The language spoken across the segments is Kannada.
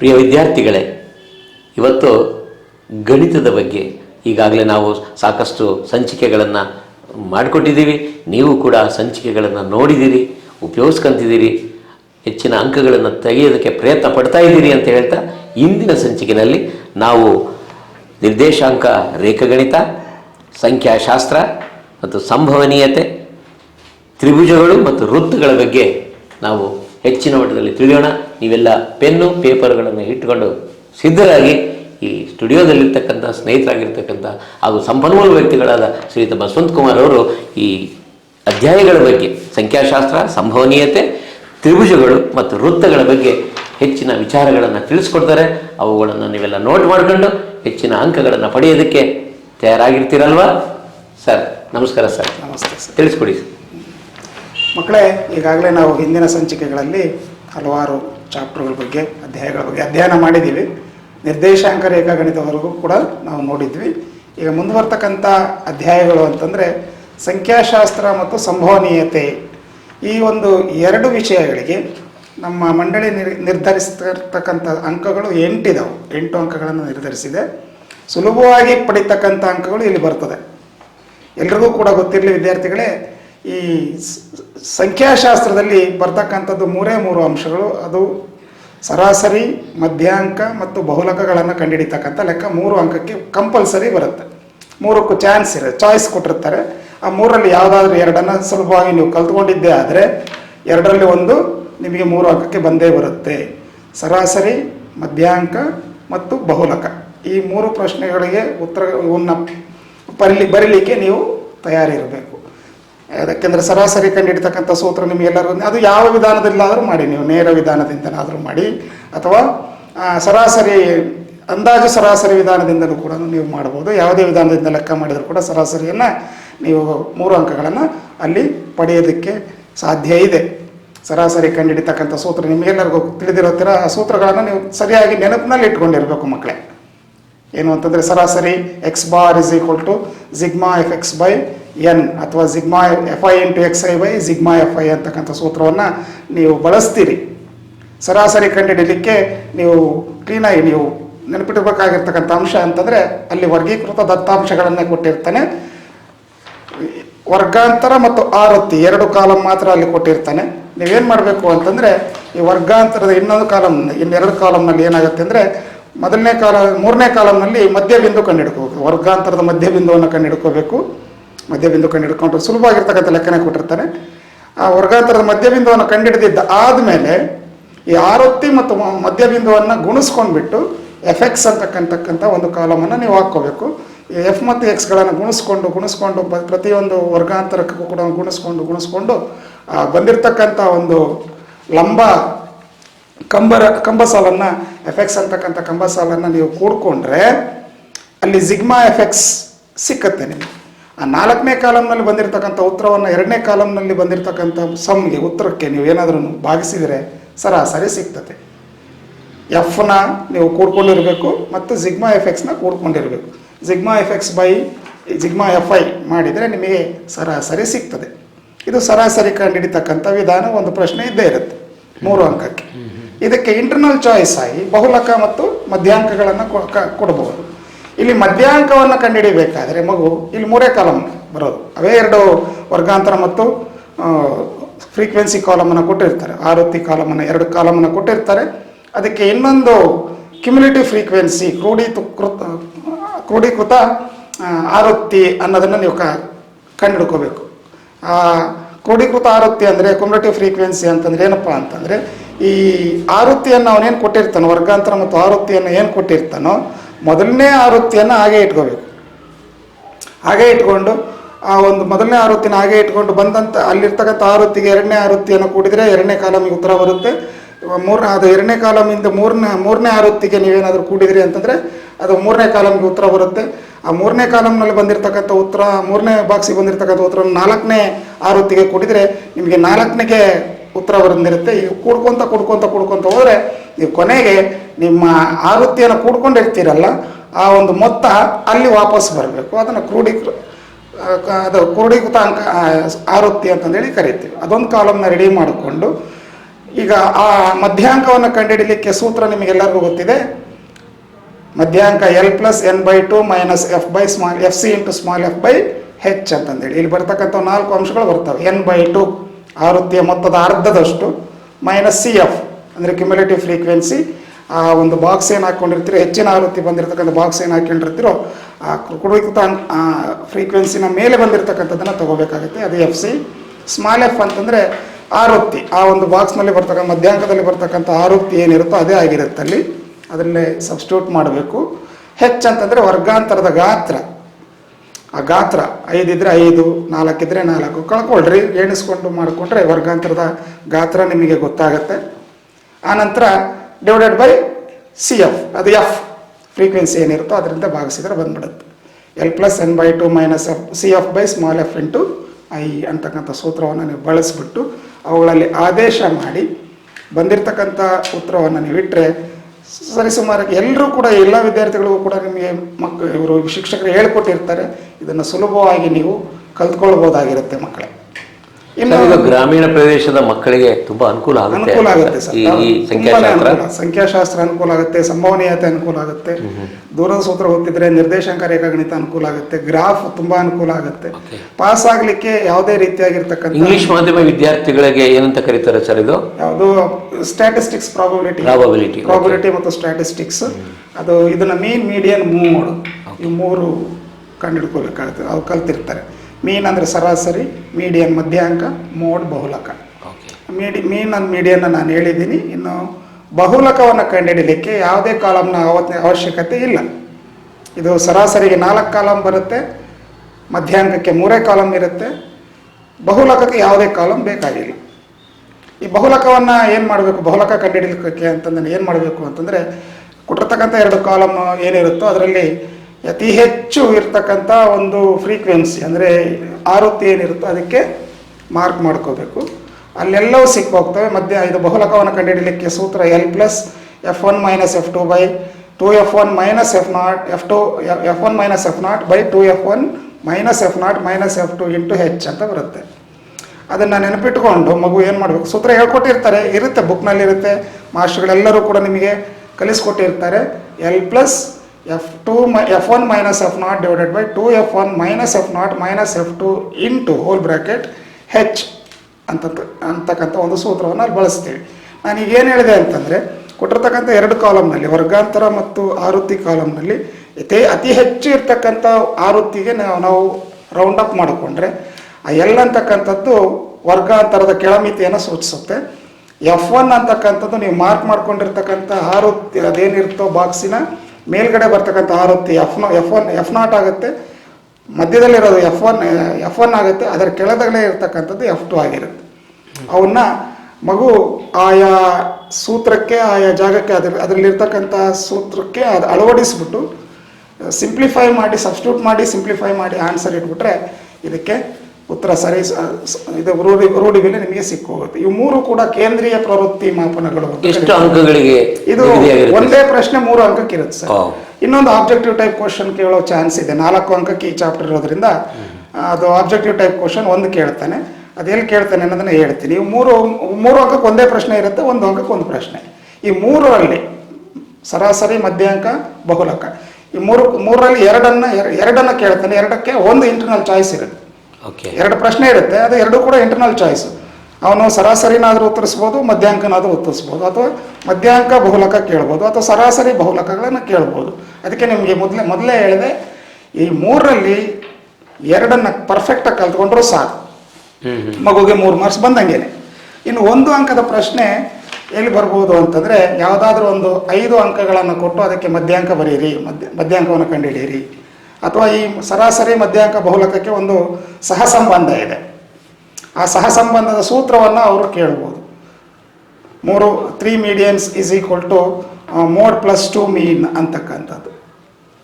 ಪ್ರಿಯ ವಿದ್ಯಾರ್ಥಿಗಳೇ, ಇವತ್ತು ಗಣಿತದ ಬಗ್ಗೆ ಈಗಾಗಲೇ ನಾವು ಸಾಕಷ್ಟು ಸಂಚಿಕೆಗಳನ್ನು ಮಾಡಿಕೊಟ್ಟಿದ್ದೀವಿ. ನೀವು ಕೂಡ ಸಂಚಿಕೆಗಳನ್ನು ನೋಡಿದ್ದೀರಿ, ಉಪಯೋಗಿಸ್ಕೊಂತಿದ್ದೀರಿ, ಹೆಚ್ಚಿನ ಅಂಕಗಳನ್ನು ತೆಗೆಯೋದಕ್ಕೆ ಪ್ರಯತ್ನ ಪಡ್ತಾ ಇದ್ದೀರಿ ಅಂತ ಹೇಳ್ತಾ ಇಂದಿನ ಸಂಚಿಕೆಯಲ್ಲಿ ನಾವು ನಿರ್ದೇಶಾಂಕ, ರೇಖಗಣಿತ, ಸಂಖ್ಯಾಶಾಸ್ತ್ರ ಮತ್ತು ಸಂಭವನೀಯತೆ, ತ್ರಿಭುಜಗಳು ಮತ್ತು ವೃತ್ತಗಳ ಬಗ್ಗೆ ನಾವು ಹೆಚ್ಚಿನ ಮಟ್ಟದಲ್ಲಿ ತಿಳಿಯೋಣ. ನೀವೆಲ್ಲ ಪೆನ್ನು ಪೇಪರ್ಗಳನ್ನು ಇಟ್ಟುಕೊಂಡು ಸಿದ್ಧರಾಗಿ ಈ ಸ್ಟುಡಿಯೋದಲ್ಲಿರ್ತಕ್ಕಂಥ ಸ್ನೇಹಿತರಾಗಿರ್ತಕ್ಕಂಥ ಹಾಗೂ ಸಂಪನ್ಮೂಲ ವ್ಯಕ್ತಿಗಳಾದ ಶ್ರೀಯುತ ಬಸವಂತ ಕುಮಾರ್ ಅವರು ಈ ಅಧ್ಯಾಯಗಳ ಬಗ್ಗೆ ಸಂಖ್ಯಾಶಾಸ್ತ್ರ ಸಂಭವನೀಯತೆ ತ್ರಿಭುಜಗಳು ಮತ್ತು ವೃತ್ತಗಳ ಬಗ್ಗೆ ಹೆಚ್ಚಿನ ವಿಚಾರಗಳನ್ನು ತಿಳಿಸ್ಕೊಡ್ತಾರೆ. ಅವುಗಳನ್ನು ನೀವೆಲ್ಲ ನೋಟ್ ಮಾಡಿಕೊಂಡು ಹೆಚ್ಚಿನ ಅಂಕಗಳನ್ನು ಪಡೆಯೋದಕ್ಕೆ ತಯಾರಾಗಿರ್ತೀರಲ್ವಾ? ಸರ್ ನಮಸ್ಕಾರ ಸರ್. ನಮಸ್ತೆ ತಿಳಿಸ್ಕೊಡಿ ಸರ್. ಮಕ್ಕಳೇ, ಈಗಾಗಲೇ ನಾವು ಹಿಂದಿನ ಸಂಚಿಕೆಗಳಲ್ಲಿ ಹಲವಾರು ಚಾಪ್ಟರ್ಗಳ ಬಗ್ಗೆ, ಅಧ್ಯಾಯಗಳ ಬಗ್ಗೆ ಅಧ್ಯಯನ ಮಾಡಿದ್ದೀವಿ. ನಿರ್ದೇಶಾಂಕ ರೇಖಾಗಣಿತವರೆಗೂ ಕೂಡ ನಾವು ನೋಡಿದ್ವಿ. ಈಗ ಮುಂದುವರ್ತಕ್ಕಂಥ ಅಧ್ಯಾಯಗಳು ಅಂತಂದರೆ ಸಂಖ್ಯಾಶಾಸ್ತ್ರ ಮತ್ತು ಸಂಭವನೀಯತೆ. ಈ ಒಂದು ಎರಡು ವಿಷಯಗಳಿಗೆ ನಮ್ಮ ಮಂಡಳಿ ನಿರ್, ನಿರ್ಧರಿಸಿರ್ತಕ್ಕಂಥ ಅಂಕಗಳು ಎಂಟಿದಾವೆ. ಎಂಟು ಅಂಕಗಳನ್ನು ನಿರ್ಧರಿಸಿದೆ. ಸುಲಭವಾಗಿ ಪಡಿತಕ್ಕಂಥ ಅಂಕಗಳು ಇಲ್ಲಿ ಬರ್ತದೆ. ಎಲ್ರಿಗೂ ಕೂಡ ಗೊತ್ತಿರಲಿ ವಿದ್ಯಾರ್ಥಿಗಳೇ ಈ ಸಂಖ್ಯಾಶಾಸ್ತ್ರದಲ್ಲಿ ಬರ್ತಕ್ಕಂಥದ್ದು ಮೂರೇ ಮೂರು ಅಂಶಗಳು. ಅದು ಸರಾಸರಿ, ಮಧ್ಯಾಂಕ ಮತ್ತು ಬಹುಲಕಗಳನ್ನು ಕಂಡುಹಿಡಿತಕ್ಕಂಥ ಲೆಕ್ಕ. ಮೂರು ಅಂಕಕ್ಕೆ ಕಂಪಲ್ಸರಿ ಬರುತ್ತೆ. ಮೂರಕ್ಕೂ ಚಾನ್ಸ್ ಇರುತ್ತೆ ಚಾಯ್ಸ್ ಕೊಟ್ಟಿರ್ತಾರೆ. ಆ ಮೂರಲ್ಲಿ ಯಾವುದಾದ್ರೂ ಎರಡನ್ನು ಸುಲಭವಾಗಿ ನೀವು ಕಲ್ತ್ಕೊಂಡಿದ್ದೇ ಆದರೆ ಎರಡರಲ್ಲಿ ಒಂದು ನಿಮಗೆ ಮೂರು ಅಂಕಕ್ಕೆ ಬಂದೇ ಬರುತ್ತೆ. ಸರಾಸರಿ, ಮಧ್ಯಾಂಕ ಮತ್ತು ಬಹುಲಕ. ಈ ಮೂರು ಪ್ರಶ್ನೆಗಳಿಗೆ ಉತ್ತರ, ಇವನ್ನ ಬರಲಿ ಬರೀಲಿಕ್ಕೆ ನೀವು ತಯಾರಿರಬೇಕು. ಯಾಕೆಂದರೆ ಸರಾಸರಿ ಕಂಡಿಡ್ತಕ್ಕಂಥ ಸೂತ್ರ ನಿಮಗೆಲ್ಲರೂ ಅದು ಯಾವ ವಿಧಾನದಲ್ಲಾದರೂ ಮಾಡಿ, ನೀವು ನೇರ ವಿಧಾನದಿಂದನಾದರೂ ಮಾಡಿ, ಅಥವಾ ಸರಾಸರಿ, ಅಂದಾಜು ಸರಾಸರಿ ವಿಧಾನದಿಂದಲೂ ಕೂಡ ನೀವು ಮಾಡ್ಬೋದು. ಯಾವುದೇ ವಿಧಾನದಿಂದ ಲೆಕ್ಕ ಮಾಡಿದರೂ ಕೂಡ ಸರಾಸರಿಯನ್ನು ನೀವು ಮೂರು ಅಂಕಗಳನ್ನು ಅಲ್ಲಿ ಪಡೆಯೋದಕ್ಕೆ ಸಾಧ್ಯ ಇದೆ. ಸರಾಸರಿ ಕಂಡಿಡಿತಕ್ಕಂಥ ಸೂತ್ರ ನಿಮಗೆಲ್ಲರಿಗೂ ತಿಳಿದಿರೋ ಥರ ಆ ಸೂತ್ರಗಳನ್ನು ನೀವು ಸರಿಯಾಗಿ ನೆನಪಿನಲ್ಲಿ ಇಟ್ಕೊಂಡಿರಬೇಕು ಮಕ್ಕಳೇ. ಏನು ಅಂತಂದರೆ ಸರಾಸರಿ X bar is equal to sigma F X by N ಅಥವಾ sigma F I into X I by sigma F I ಅಂತಕ್ಕಂಥ ಸೂತ್ರವನ್ನು ನೀವು ಬಳಸ್ತೀರಿ. ಸರಾಸರಿ ಕಂಡುಹಿಡಿಯಲಿಕ್ಕೆ ನೀವು ಕ್ಲೀನಾಗಿ ನೀವು ನೆನಪಿಡಬೇಕಾಗಿರ್ತಕ್ಕಂಥ ಅಂಶ ಅಂತಂದರೆ ಅಲ್ಲಿ ವರ್ಗೀಕೃತ ದತ್ತಾಂಶಗಳನ್ನೇ ಕೊಟ್ಟಿರ್ತಾನೆ. ವರ್ಗಾಂತರ ಮತ್ತು ಆವೃತ್ತಿ ಎರಡು ಕಾಲಮ್ ಮಾತ್ರ ಅಲ್ಲಿ ಕೊಟ್ಟಿರ್ತಾನೆ. ನೀವೇನು ಮಾಡಬೇಕು ಅಂತಂದರೆ ಈ ವರ್ಗಾಂತರದ ಇನ್ನೊಂದು ಕಾಲಮ್ ಇನ್ನೆರಡು ಕಾಲಮ್ನಲ್ಲಿ ಏನಾಗುತ್ತೆ ಅಂದರೆ ಮೊದಲನೇ ಕಾಲ, ಮೂರನೇ ಕಾಲಂನಲ್ಲಿ ಮಧ್ಯಬಿಂದು ಕಂಡುಹಿಡ್ಕೋಬೇಕು ವರ್ಗಾಂತರದ ಮಧ್ಯಬಿಂದುವನ್ನು ಕಂಡುಹಿಡ್ಕೋಬೇಕು ಮಧ್ಯಬಿಂದು ಕಂಡುಹಿಡ್ಕೊಂಡ್ರೆ ಸುಲಭವಾಗಿರ್ತಕ್ಕಂಥ ಲೆಕ್ಕನೆ ಕೊಟ್ಟಿರ್ತಾರೆ. ಆ ವರ್ಗಾಂತರದ ಮಧ್ಯಬಿಂದುವನ್ನು ಕಂಡುಹಿಡಿದಿದ್ದ ಆದಮೇಲೆ ಈ ಆರೊತ್ತಿ ಮತ್ತು ಮಧ್ಯಬಿಂದುವನ್ನು ಗುಣಿಸ್ಕೊಂಡ್ಬಿಟ್ಟು ಎಫ್ ಎಕ್ಸ್ ಅಂತಕ್ಕಂತಕ್ಕಂಥ ಒಂದು ಕಾಲಮನ್ನು ನೀವು ಹಾಕ್ಕೋಬೇಕು. ಎಫ್ ಮತ್ತು ಎಕ್ಸ್ಗಳನ್ನು ಗುಣಿಸ್ಕೊಂಡು ಗುಣಿಸ್ಕೊಂಡು ಪ್ರತಿಯೊಂದು ವರ್ಗಾಂತರಕ್ಕೂ ಕೂಡ ಗುಣಿಸ್ಕೊಂಡು ಗುಣಿಸ್ಕೊಂಡು ಬಂದಿರತಕ್ಕಂಥ ಒಂದು ಲಂಬ ಕಂಬರ, ಕಂಬ ಸಾಲನ್ನು ಎಫೆಕ್ಸ್ ಅಂತಕ್ಕಂಥ ಕಂಬ ಸಾಲನ್ನು ನೀವು ಕೂಡ್ಕೊಂಡ್ರೆ ಅಲ್ಲಿ ಜಿಗ್ಮಾ ಎಫೆಕ್ಸ್ ಸಿಕ್ಕತ್ತೆ ನಿಮಗೆ. ಆ ನಾಲ್ಕನೇ ಕಾಲಮ್ನಲ್ಲಿ ಬಂದಿರತಕ್ಕಂಥ ಉತ್ತರವನ್ನು ಎರಡನೇ ಕಾಲಮ್ನಲ್ಲಿ ಬಂದಿರತಕ್ಕಂಥ ಸಮ್ಗೆ, ಉತ್ತರಕ್ಕೆ ನೀವು ಏನಾದರೂ ಭಾಗಿಸಿದರೆ ಸರಾಸರಿ ಸಿಗ್ತದೆ ಎಫ್ನ ನೀವು ಕೂಡ್ಕೊಂಡಿರಬೇಕು ಮತ್ತು ಜಿಗ್ಮಾ ನ ಕೂಡ್ಕೊಂಡಿರಬೇಕು. Sigma F X by sigma F I ಮಾಡಿದರೆ ನಿಮಗೆ ಸರಾಸರಿ ಸಿಗ್ತದೆ ಇದು ಸರಾಸರಿ ಕಂಡು ಹಿಡಿತಕ್ಕಂಥ ವಿಧಾನ, ಒಂದು ಪ್ರಶ್ನೆ ಇದ್ದೇ ಇರುತ್ತೆ. ಮೂರು ಅಂಕಕ್ಕೆ. ಇದಕ್ಕೆ ಇಂಟರ್ನಲ್ ಚಾಯ್ಸ್ ಆಗಿ ಬಹುಲಕ ಮತ್ತು ಮಧ್ಯಾಂಕಗಳನ್ನು ಕೊಡಬಹುದು ಇಲ್ಲಿ ಮಧ್ಯಾಂಕವನ್ನು ಕಂಡುಹಿಡಿಬೇಕಾದ್ರೆ ಮಗು ಇಲ್ಲಿ ಮೂರೇ ಕಾಲಮ್ ಬರೋದು. ಅವೇ ಎರಡು ವರ್ಗಾಂತರ ಮತ್ತು ಫ್ರೀಕ್ವೆನ್ಸಿ ಕಾಲಮನ್ನು ಕೊಟ್ಟಿರ್ತಾರೆ. ಆವೃತ್ತಿ ಕಾಲಮನ್ನು ಎರಡು ಕಾಲಮನ್ನು ಕೊಟ್ಟಿರ್ತಾರೆ. ಅದಕ್ಕೆ ಇನ್ನೊಂದು ಕ್ಯುಮ್ಯುಲೇಟಿವ್ ಫ್ರೀಕ್ವೆನ್ಸಿ ಕ್ರೋಢೀಕೃತ ಕ್ರೋಢೀಕೃತ ಆರತಿ ಅನ್ನೋದನ್ನು ನೀವು ಕಂಡುಹಿಡ್ಕೋಬೇಕು. ಆ ಕ್ರೋಢೀಕೃತ ಆರತಿ ಅಂದರೆ ಕ್ಯುಮ್ಯುಲೇಟಿವ್ ಫ್ರೀಕ್ವೆನ್ಸಿ ಅಂತಂದ್ರೆ ಏನಪ್ಪ ಅಂತಂದರೆ ಈ ಆವೃತ್ತಿಯನ್ನು ಅವನೇನು ಕೊಟ್ಟಿರ್ತಾನೋ, ವರ್ಗಾಂತರ ಮತ್ತು ಆವೃತ್ತಿಯನ್ನು ಏನು ಕೊಟ್ಟಿರ್ತಾನೋ, ಮೊದಲನೇ ಆವೃತ್ತಿಯನ್ನು ಹಾಗೆ ಇಟ್ಕೋಬೇಕು. ಹಾಗೆ ಇಟ್ಕೊಂಡು ಆ ಒಂದು ಮೊದಲನೇ ಆವೃತ್ತಿನ ಹಾಗೆ ಇಟ್ಕೊಂಡು ಬಂದಂಥ ಅಲ್ಲಿರ್ತಕ್ಕಂಥ ಆವೃತ್ತಿಗೆ ಎರಡನೇ ಆವೃತ್ತಿಯನ್ನು ಕೂಡಿದರೆ ಎರಡನೇ ಕಾಲಮಿಗೆ ಉತ್ತರ ಬರುತ್ತೆ. ಮೂರನೇ, ಅದು ಎರಡನೇ ಕಾಲಮಿಂದ ಮೂರನೇ ಮೂರನೇ ಆವೃತ್ತಿಗೆ ನೀವೇನಾದರೂ ಕೂಡಿದ್ರಿ ಅಂತಂದರೆ ಅದು ಮೂರನೇ ಕಾಲಮ್ಗೆ ಉತ್ತರ ಬರುತ್ತೆ. ಆ ಮೂರನೇ ಕಾಲಮ್ನಲ್ಲಿ ಬಂದಿರತಕ್ಕಂಥ ಉತ್ತರ, ಮೂರನೇ ಬಾಕ್ಸಿಗೆ ಬಂದಿರತಕ್ಕಂಥ ಉತ್ತರ ನಾಲ್ಕನೇ ಆವೃತ್ತಿಗೆ ಕೂಡಿದರೆ ನಿಮಗೆ ನಾಲ್ಕನೇಗೆ ಉತ್ತರ ಬರೆದಿರುತ್ತೆ ಈಗ ಕೂಡ್ಕೊಂತ ಕೂಡ್ಕೊಂತ ಕೂಡ್ಕೊಂತ ಹೋದರೆ ನೀವು ಕೊನೆಗೆ ನಿಮ್ಮ ಆವೃತ್ತಿಯನ್ನು ಕೂಡ್ಕೊಂಡಿರ್ತೀರಲ್ಲ ಆ ಒಂದು ಮೊತ್ತ ಅಲ್ಲಿ ವಾಪಸ್ ಬರಬೇಕು. ಅದನ್ನು ಕ್ರೋಢೀಕೃ ಅದು ಕ್ರೋಢೀಕೃತ ಅಂಕ ಆವೃತ್ತಿ ಅಂತಂದೇಳಿ ಕರಿತೀವಿ. ಅದೊಂದು ಕಾಲಮ್ನ ರೆಡಿ ಮಾಡಿಕೊಂಡು, ಈಗ ಆ ಮಧ್ಯಾಂಕವನ್ನು ಕಂಡುಹಿಡಲಿಕ್ಕೆ ಸೂತ್ರ ನಿಮಗೆಲ್ಲರಿಗೂ ಗೊತ್ತಿದೆ. ಮಧ್ಯಾಂಕ L plus N by two minus F by small F C into small F by H ಅಂತಂದೇಳಿ. ಇಲ್ಲಿ ಬರ್ತಕ್ಕಂಥ ನಾಲ್ಕು ಅಂಶಗಳು ಬರ್ತವೆ. ಎನ್ ಬೈ ಟು ಆವೃತ್ತಿಯ ಮೊತ್ತದ ಅರ್ಧದಷ್ಟು ಮೈನಸ್ ಸಿ ಎಫ್ ಅಂದರೆ ಕ್ಯುಮುಲೇಟಿವ್ ಫ್ರೀಕ್ವೆನ್ಸಿ ಆ ಒಂದು ಬಾಕ್ಸ್ ಏನು ಹಾಕ್ಕೊಂಡಿರ್ತೀರೋ ಹೆಚ್ಚಿನ ಆವೃತ್ತಿ ಬಂದಿರತಕ್ಕಂಥ ಬಾಕ್ಸ್ ಏನು ಹಾಕ್ಕೊಂಡಿರ್ತೀರೋ ಆ ಕುಡಿತ ಫ್ರೀಕ್ವೆನ್ಸಿನ ಮೇಲೆ ಬಂದಿರತಕ್ಕಂಥದ್ದನ್ನು ತಗೋಬೇಕಾಗುತ್ತೆ. ಅದು ಎಫ್ ಸಿ ಸ್ಮಾಲ್ ಎಫ್ ಅಂತಂದರೆ ಆವೃತ್ತಿ. ಆ ಒಂದು ಬಾಕ್ಸ್ನಲ್ಲಿ ಬರ್ತಕ್ಕಂಥ ಮಧ್ಯಾಂಕದಲ್ಲಿ ಬರ್ತಕ್ಕಂಥ ಆವೃತ್ತಿ ಏನಿರುತ್ತೋ ಅದೇ ಆಗಿರುತ್ತೆ ಅಲ್ಲಿ. ಅದರಲ್ಲೇ ಸಬ್ಸ್ಟ್ಯೂಟ್ ಮಾಡಬೇಕು. ಹೆಚ್ಚಂತಂದರೆ ವರ್ಗಾಂತರದ ಗಾತ್ರ. ಆ ಗಾತ್ರ ಐದಿದ್ರೆ ಐದು, ನಾಲ್ಕಿದ್ರೆ ನಾಲ್ಕು. ಕಳ್ಕೊಳ್ರಿ, ಎಣಿಸ್ಕೊಂಡು ಮಾಡಿಕೊಂಡ್ರೆ ವರ್ಗಾಂತರದ ಗಾತ್ರ ನಿಮಗೆ ಗೊತ್ತಾಗತ್ತೆ. ಆನಂತರ ಡಿವೈಡೆಡ್ ಬೈ ಸಿ ಎಫ್ ಅದು ಎಫ್ ಫ್ರೀಕ್ವೆನ್ಸಿ ಏನಿರುತ್ತೋ ಅದರಿಂದ ಭಾಗಿಸಿದ್ರೆ ಬಂದ್ಬಿಡುತ್ತೆ. L plus N by two minus F C F by small F into I ಅಂತಕ್ಕಂಥ ಸೂತ್ರವನ್ನು ನೀವು ಬಳಸಿಬಿಟ್ಟು ಅವುಗಳಲ್ಲಿ ಆದೇಶ ಮಾಡಿ ಬಂದಿರತಕ್ಕಂಥ ಉತ್ತರವನ್ನು ನೀವು ಇಟ್ಟರೆ ಸರಿಸುಮಾರಾಗಿ ಎಲ್ಲರೂ ಕೂಡ, ಎಲ್ಲ ವಿದ್ಯಾರ್ಥಿಗಳಿಗೂ ಕೂಡ ನಿಮಗೆ ಮಕ್, ಇವರು ಶಿಕ್ಷಕರು ಹೇಳ್ಕೊಟ್ಟಿರ್ತಾರೆ, ಇದನ್ನು ಸುಲಭವಾಗಿ ನೀವು ಕಲ್ತ್ಕೊಳ್ಬೋದಾಗಿರುತ್ತೆ ಮಕ್ಕಳೇ. ಗ್ರಾಮೀಣ ಪ್ರದೇಶದ ಮಕ್ಕಳಿಗೆ ತುಂಬಾ ಅನುಕೂಲ ಆಗುತ್ತೆ ಅನುಕೂಲ ಆಗುತ್ತೆ ಸರ್. ತುಂಬಾನೇ ಸಂಖ್ಯಾಶಾಸ್ತ್ರ? ಅನುಕೂಲ. ಸಂಖ್ಯಾಶಾಸ್ತ್ರ ಅನುಕೂಲ ಆಗುತ್ತೆ ಸಂಭವನೀಯತೆ ಅನುಕೂಲ ಆಗುತ್ತೆ. ದೂರದ ಸೂತ್ರ ಹೋಗ್ತಿದ್ರೆ ನಿರ್ದೇಶಾಂಕ ರೇಖಾಗಣಿತ ಅನುಕೂಲ ಆಗುತ್ತೆ ಗ್ರಾಫ್ ತುಂಬಾ ಅನುಕೂಲ ಆಗುತ್ತೆ. ಪಾಸ್ ಆಗ್ಲಿಕ್ಕೆ ಯಾವುದೇ ರೀತಿಯಾಗಿರ್ತಕ್ಕಂಥ ಇಂಗ್ಲಿಷ್ ಮಾಧ್ಯಮ ವಿದ್ಯಾರ್ಥಿಗಳಿಗೆ ಏನಂತ ಕರೀತಾರೆ ಸರ್ ಇದು? ಯಾವುದು ಸ್ಟ್ಯಾಟಿಸ್ಟಿಕ್ಸ್ ಪ್ರಾಬಬಿಲಿಟಿ ಪ್ರಾಬಿಲಿಟಿ ಪ್ರಾಬಬಿಲಿಟಿ ಮತ್ತು ಸ್ಟ್ಯಾಟಿಸ್ಟಿಕ್ಸ್ ಅದು ಇದನ್ನ ಮೇನ್ ಮೀಡಿಯನ್ ಮೋಡ್ ಈ ಮೂರು ಕಂಡುಹಿಡ್ಕೋಬೇಕಾಗುತ್ತೆ ಅವ್ರು ಕಲ್ತಿರ್ತಾರೆ. ಮೀನ್ ಅಂದ್ರೆ ಸರಾಸರಿ ಮೀಡಿಯನ್ ಮಧ್ಯಾಂಕ ಮೋಡ್ ಬಹುಲಕ. ಮೀಡಿ ಮೀನ್ ಅಂಡ್ ಮೀಡಿಯನ್ನ ನಾನು ಹೇಳಿದ್ದೀನಿ. ಇನ್ನು ಬಹುಲಕವನ್ನು ಕಂಡುಹಿಡಲಿಕ್ಕೆ ಯಾವುದೇ ಕಾಲಮ್ನ ಅವತ್ ಅವಶ್ಯಕತೆ ಇಲ್ಲ. ಇದು ಸರಾಸರಿಗೆ ನಾಲ್ಕು ಕಾಲಮ್ ಬರುತ್ತೆ ಮಧ್ಯಾಹ್ನಕ್ಕೆ ಮೂರೇ ಕಾಲಮ್ ಇರುತ್ತೆ ಬಹುಲಕಕ್ಕೆ ಯಾವುದೇ ಕಾಲಮ್ ಬೇಕಾಗಿಲ್ಲ. ಈ ಬಹುಲಕವನ್ನು ಏನು ಮಾಡಬೇಕು ಬಹುಲಕ ಕಂಡುಹಿಡಲಿಕ್ಕೆ ಅಂತಂದ್ರೆ ಏನು ಮಾಡಬೇಕು ಅಂತಂದರೆ ಕೊಟ್ಟಿರ್ತಕ್ಕಂಥ ಎರಡು ಕಾಲಮ್ ಏನಿರುತ್ತೋ ಅದರಲ್ಲಿ ಅತಿ ಹೆಚ್ಚು ಇರ್ತಕ್ಕಂಥ ಒಂದು ಫ್ರೀಕ್ವೆನ್ಸಿ ಅಂದರೆ ಆವೃತ್ತಿ ಏನಿರುತ್ತೋ ಅದಕ್ಕೆ ಮಾರ್ಕ್ ಮಾಡ್ಕೋಬೇಕು. ಅಲ್ಲೆಲ್ಲವೂ ಸಿಕ್ಕೋಗ್ತವೆ. ಮಧ್ಯ ಇದು ಬಹುಲಕವನ್ನು ಕಂಡುಹಿಡಲಿಕ್ಕೆ ಸೂತ್ರ L plus F one minus F two by two F one minus F naught F two F one minus F naught by two F one minus F naught minus F two into H ಅಂತ ಬರುತ್ತೆ. ಅದನ್ನು ನೆನಪಿಟ್ಕೊಂಡು ಮಗು ಏನು ಮಾಡಬೇಕು? ಸೂತ್ರ ಹೇಳ್ಕೊಟ್ಟಿರ್ತಾರೆ. ಇರುತ್ತೆ ಬುಕ್ನಲ್ಲಿರುತ್ತೆ ಮಾಸ್ಟರ್ಗಳೆಲ್ಲರೂ ಕೂಡ ನಿಮಗೆ ಕಲಿಸ್ಕೊಟ್ಟಿರ್ತಾರೆ. L plus F two my F one minus F naught divided by two F one minus F naught minus F two into whole bracket H ಅಂತ ಅಂತಕ್ಕಂಥ ಒಂದು ಸೂತ್ರವನ್ನು ಅಲ್ಲಿ ಬಳಸ್ತೀವಿ. ನಾನೀಗ ಏನು ಹೇಳಿದೆ ಅಂತಂದರೆ, ಕೊಟ್ಟಿರ್ತಕ್ಕಂಥ ಎರಡು ಕಾಲಮ್ನಲ್ಲಿ, ವರ್ಗಾಂತರ ಮತ್ತು ಆವೃತ್ತಿ ಕಾಲಮ್ನಲ್ಲಿ ಅತಿ ಅತಿ ಹೆಚ್ಚು ಇರ್ತಕ್ಕಂಥ ಆವೃತ್ತಿಗೆ ನಾವು ನಾವು ರೌಂಡ್ ಅಪ್ ಮಾಡಿಕೊಂಡ್ರೆ, ಆ ಎಲ್ ಅಂತಕ್ಕಂಥದ್ದು ವರ್ಗಾಂತರದ ಕೆಳಮಿತಿಯನ್ನು ಸೂಚಿಸುತ್ತೆ. ಎಫ್ ಒನ್ ಅಂತಕ್ಕಂಥದ್ದು ನೀವು ಮಾರ್ಕ್ ಮಾಡ್ಕೊಂಡಿರ್ತಕ್ಕಂಥ ಆವೃತ್ತಿ ಅದೇನಿರುತ್ತೋ ಬಾಕ್ಸಿನ ಮೇಲ್ಗಡೆ ಬರ್ತಕ್ಕಂಥ ಆವೃತ್ತಿ F F one F naught ಆಗುತ್ತೆ. ಮಧ್ಯದಲ್ಲಿರೋದು ಎಫ್ ಒನ್ ಎಫ್ ಒನ್ ಆಗುತ್ತೆ. ಅದರ ಕೆಳದಲ್ಲೇ ಇರ್ತಕ್ಕಂಥದ್ದು ಎಫ್ ಟು ಆಗಿರುತ್ತೆ. ಅವನ್ನ ಮಗು ಆಯಾ ಸೂತ್ರಕ್ಕೆ, ಆಯಾ ಜಾಗಕ್ಕೆ ಅದ್ರ ಅದರಲ್ಲಿರ್ತಕ್ಕಂಥ ಸೂತ್ರಕ್ಕೆ ಅದು ಅಳವಡಿಸ್ಬಿಟ್ಟು ಸಿಂಪ್ಲಿಫೈ ಮಾಡಿ ಸಬ್ಸ್ಟ್ಯೂಟ್ ಮಾಡಿ ಸಿಂಪ್ಲಿಫೈ ಮಾಡಿ ಆನ್ಸರ್ ಇಟ್ಬಿಟ್ರೆ ಇದಕ್ಕೆ ಉತ್ತರ ಸರಿ ಇದು ರೂಢಿ ರೂಢಿ ಬೆಲೆ ನಿಮಗೆ ಸಿಕ್ಕೋಗುತ್ತೆ. ಇವು ಮೂರು ಕೂಡ ಕೇಂದ್ರೀಯ ಪ್ರವೃತ್ತಿ ಮಾಪನಗಳು ಎಷ್ಟು ಅಂಕಗಳಿಗೆ ಇದು ಒಂದೇ ಪ್ರಶ್ನೆ ಮೂರು ಅಂಕಕ್ಕೆ ಇರುತ್ತೆ ಸರ್. ಇನ್ನೊಂದು ಆಬ್ಜೆಕ್ಟಿವ್ ಟೈಪ್ ಕ್ವಶನ್ ಕೇಳೋ ಚಾನ್ಸ್ ಇದೆ. ನಾಲ್ಕು ಅಂಕಕ್ಕೆ ಈ ಚಾಪ್ಟರ್ ಇರೋದ್ರಿಂದ ಅದು ಆಬ್ಜೆಕ್ಟಿವ್ ಟೈಪ್ ಕ್ವಶನ್ ಒಂದು ಕೇಳ್ತಾನೆ. ಅದೆಲ್ಲಿ ಕೇಳ್ತಾನೆ ಅನ್ನೋದನ್ನ ಹೇಳ್ತೀನಿ. ಇವು ಮೂರು ಮೂರು ಅಂಕಕ್ಕೆ ಒಂದೇ ಪ್ರಶ್ನೆ ಇರುತ್ತೆ ಒಂದು ಅಂಕಕ್ಕೆ ಒಂದು ಪ್ರಶ್ನೆ. ಈ ಮೂರರಲ್ಲಿ ಸರಾಸರಿ ಮಧ್ಯಾಂಕ ಬಹುಲಕ. ಈ ಮೂರು ಮೂರರಲ್ಲಿ ಎರಡನ್ನ ಎರಡನ್ನ ಕೇಳ್ತಾನೆ. ಎರಡಕ್ಕೆ ಒಂದು ಇಂಟರ್ನಲ್ ಚಾಯ್ಸ್ ಇರುತ್ತೆ. ಎರಡು ಪ್ರಶ್ನೆ ಇರುತ್ತೆ ಅದು ಎರಡು ಕೂಡ ಇಂಟರ್ನಲ್ ಚಾಯ್ಸ್ ಅವನು ಸರಾಸರಿನಾದರೂ ಉತ್ತರಿಸ್ಬೋದು ಮಧ್ಯಾಂಕನಾದರೂ ಉತ್ತರಿಸ್ಬೋದು ಅಥವಾ ಮಧ್ಯಾಂಕ ಬಹುಲಕ ಕೇಳ್ಬೋದು ಅಥವಾ ಸರಾಸರಿ ಬಹುಲಕಗಳನ್ನು ಕೇಳ್ಬೋದು. ಅದಕ್ಕೆ ನಿಮಗೆ ಮೊದಲೇ ಮೊದಲೇ ಹೇಳಿದೆ ಈ ಮೂರರಲ್ಲಿ ಎರಡನ್ನ ಪರ್ಫೆಕ್ಟಾಗಿ ಕಲ್ತ್ಕೊಂಡ್ರೂ ಸಾಕು. ಮಗುಗೆ ಮೂರು ಮಾರ್ಕ್ಸ್ ಬಂದಂಗೆನೆ. ಇನ್ನು ಒಂದು ಅಂಕದ ಪ್ರಶ್ನೆ ಎಲ್ಲಿ ಬರ್ಬೋದು ಅಂತಂದರೆ ಯಾವುದಾದ್ರೂ ಒಂದು ಐದು ಅಂಕಗಳನ್ನು ಕೊಟ್ಟು ಅದಕ್ಕೆ ಮಧ್ಯಾಂಕ ಬರೀರಿ ಮಧ್ಯ ಮಧ್ಯಾಂಕವನ್ನು ಕಂಡುಹಿಡಿಯಿರಿ. ಅಥವಾ ಈ ಸರಾಸರಿ ಮಧ್ಯಾಂಕ ಬಹುಲಕಕ್ಕೆ ಒಂದು ಸಹಸಂಬಂಧ ಇದೆ. ಆ ಸಹಸಂಬಂಧದ ಸೂತ್ರವನ್ನು ಅವರು ಕೇಳ್ಬೋದು. ಮೂರು three medians is equal to mode plus two mean ಅಂತಕ್ಕಂಥದ್ದು.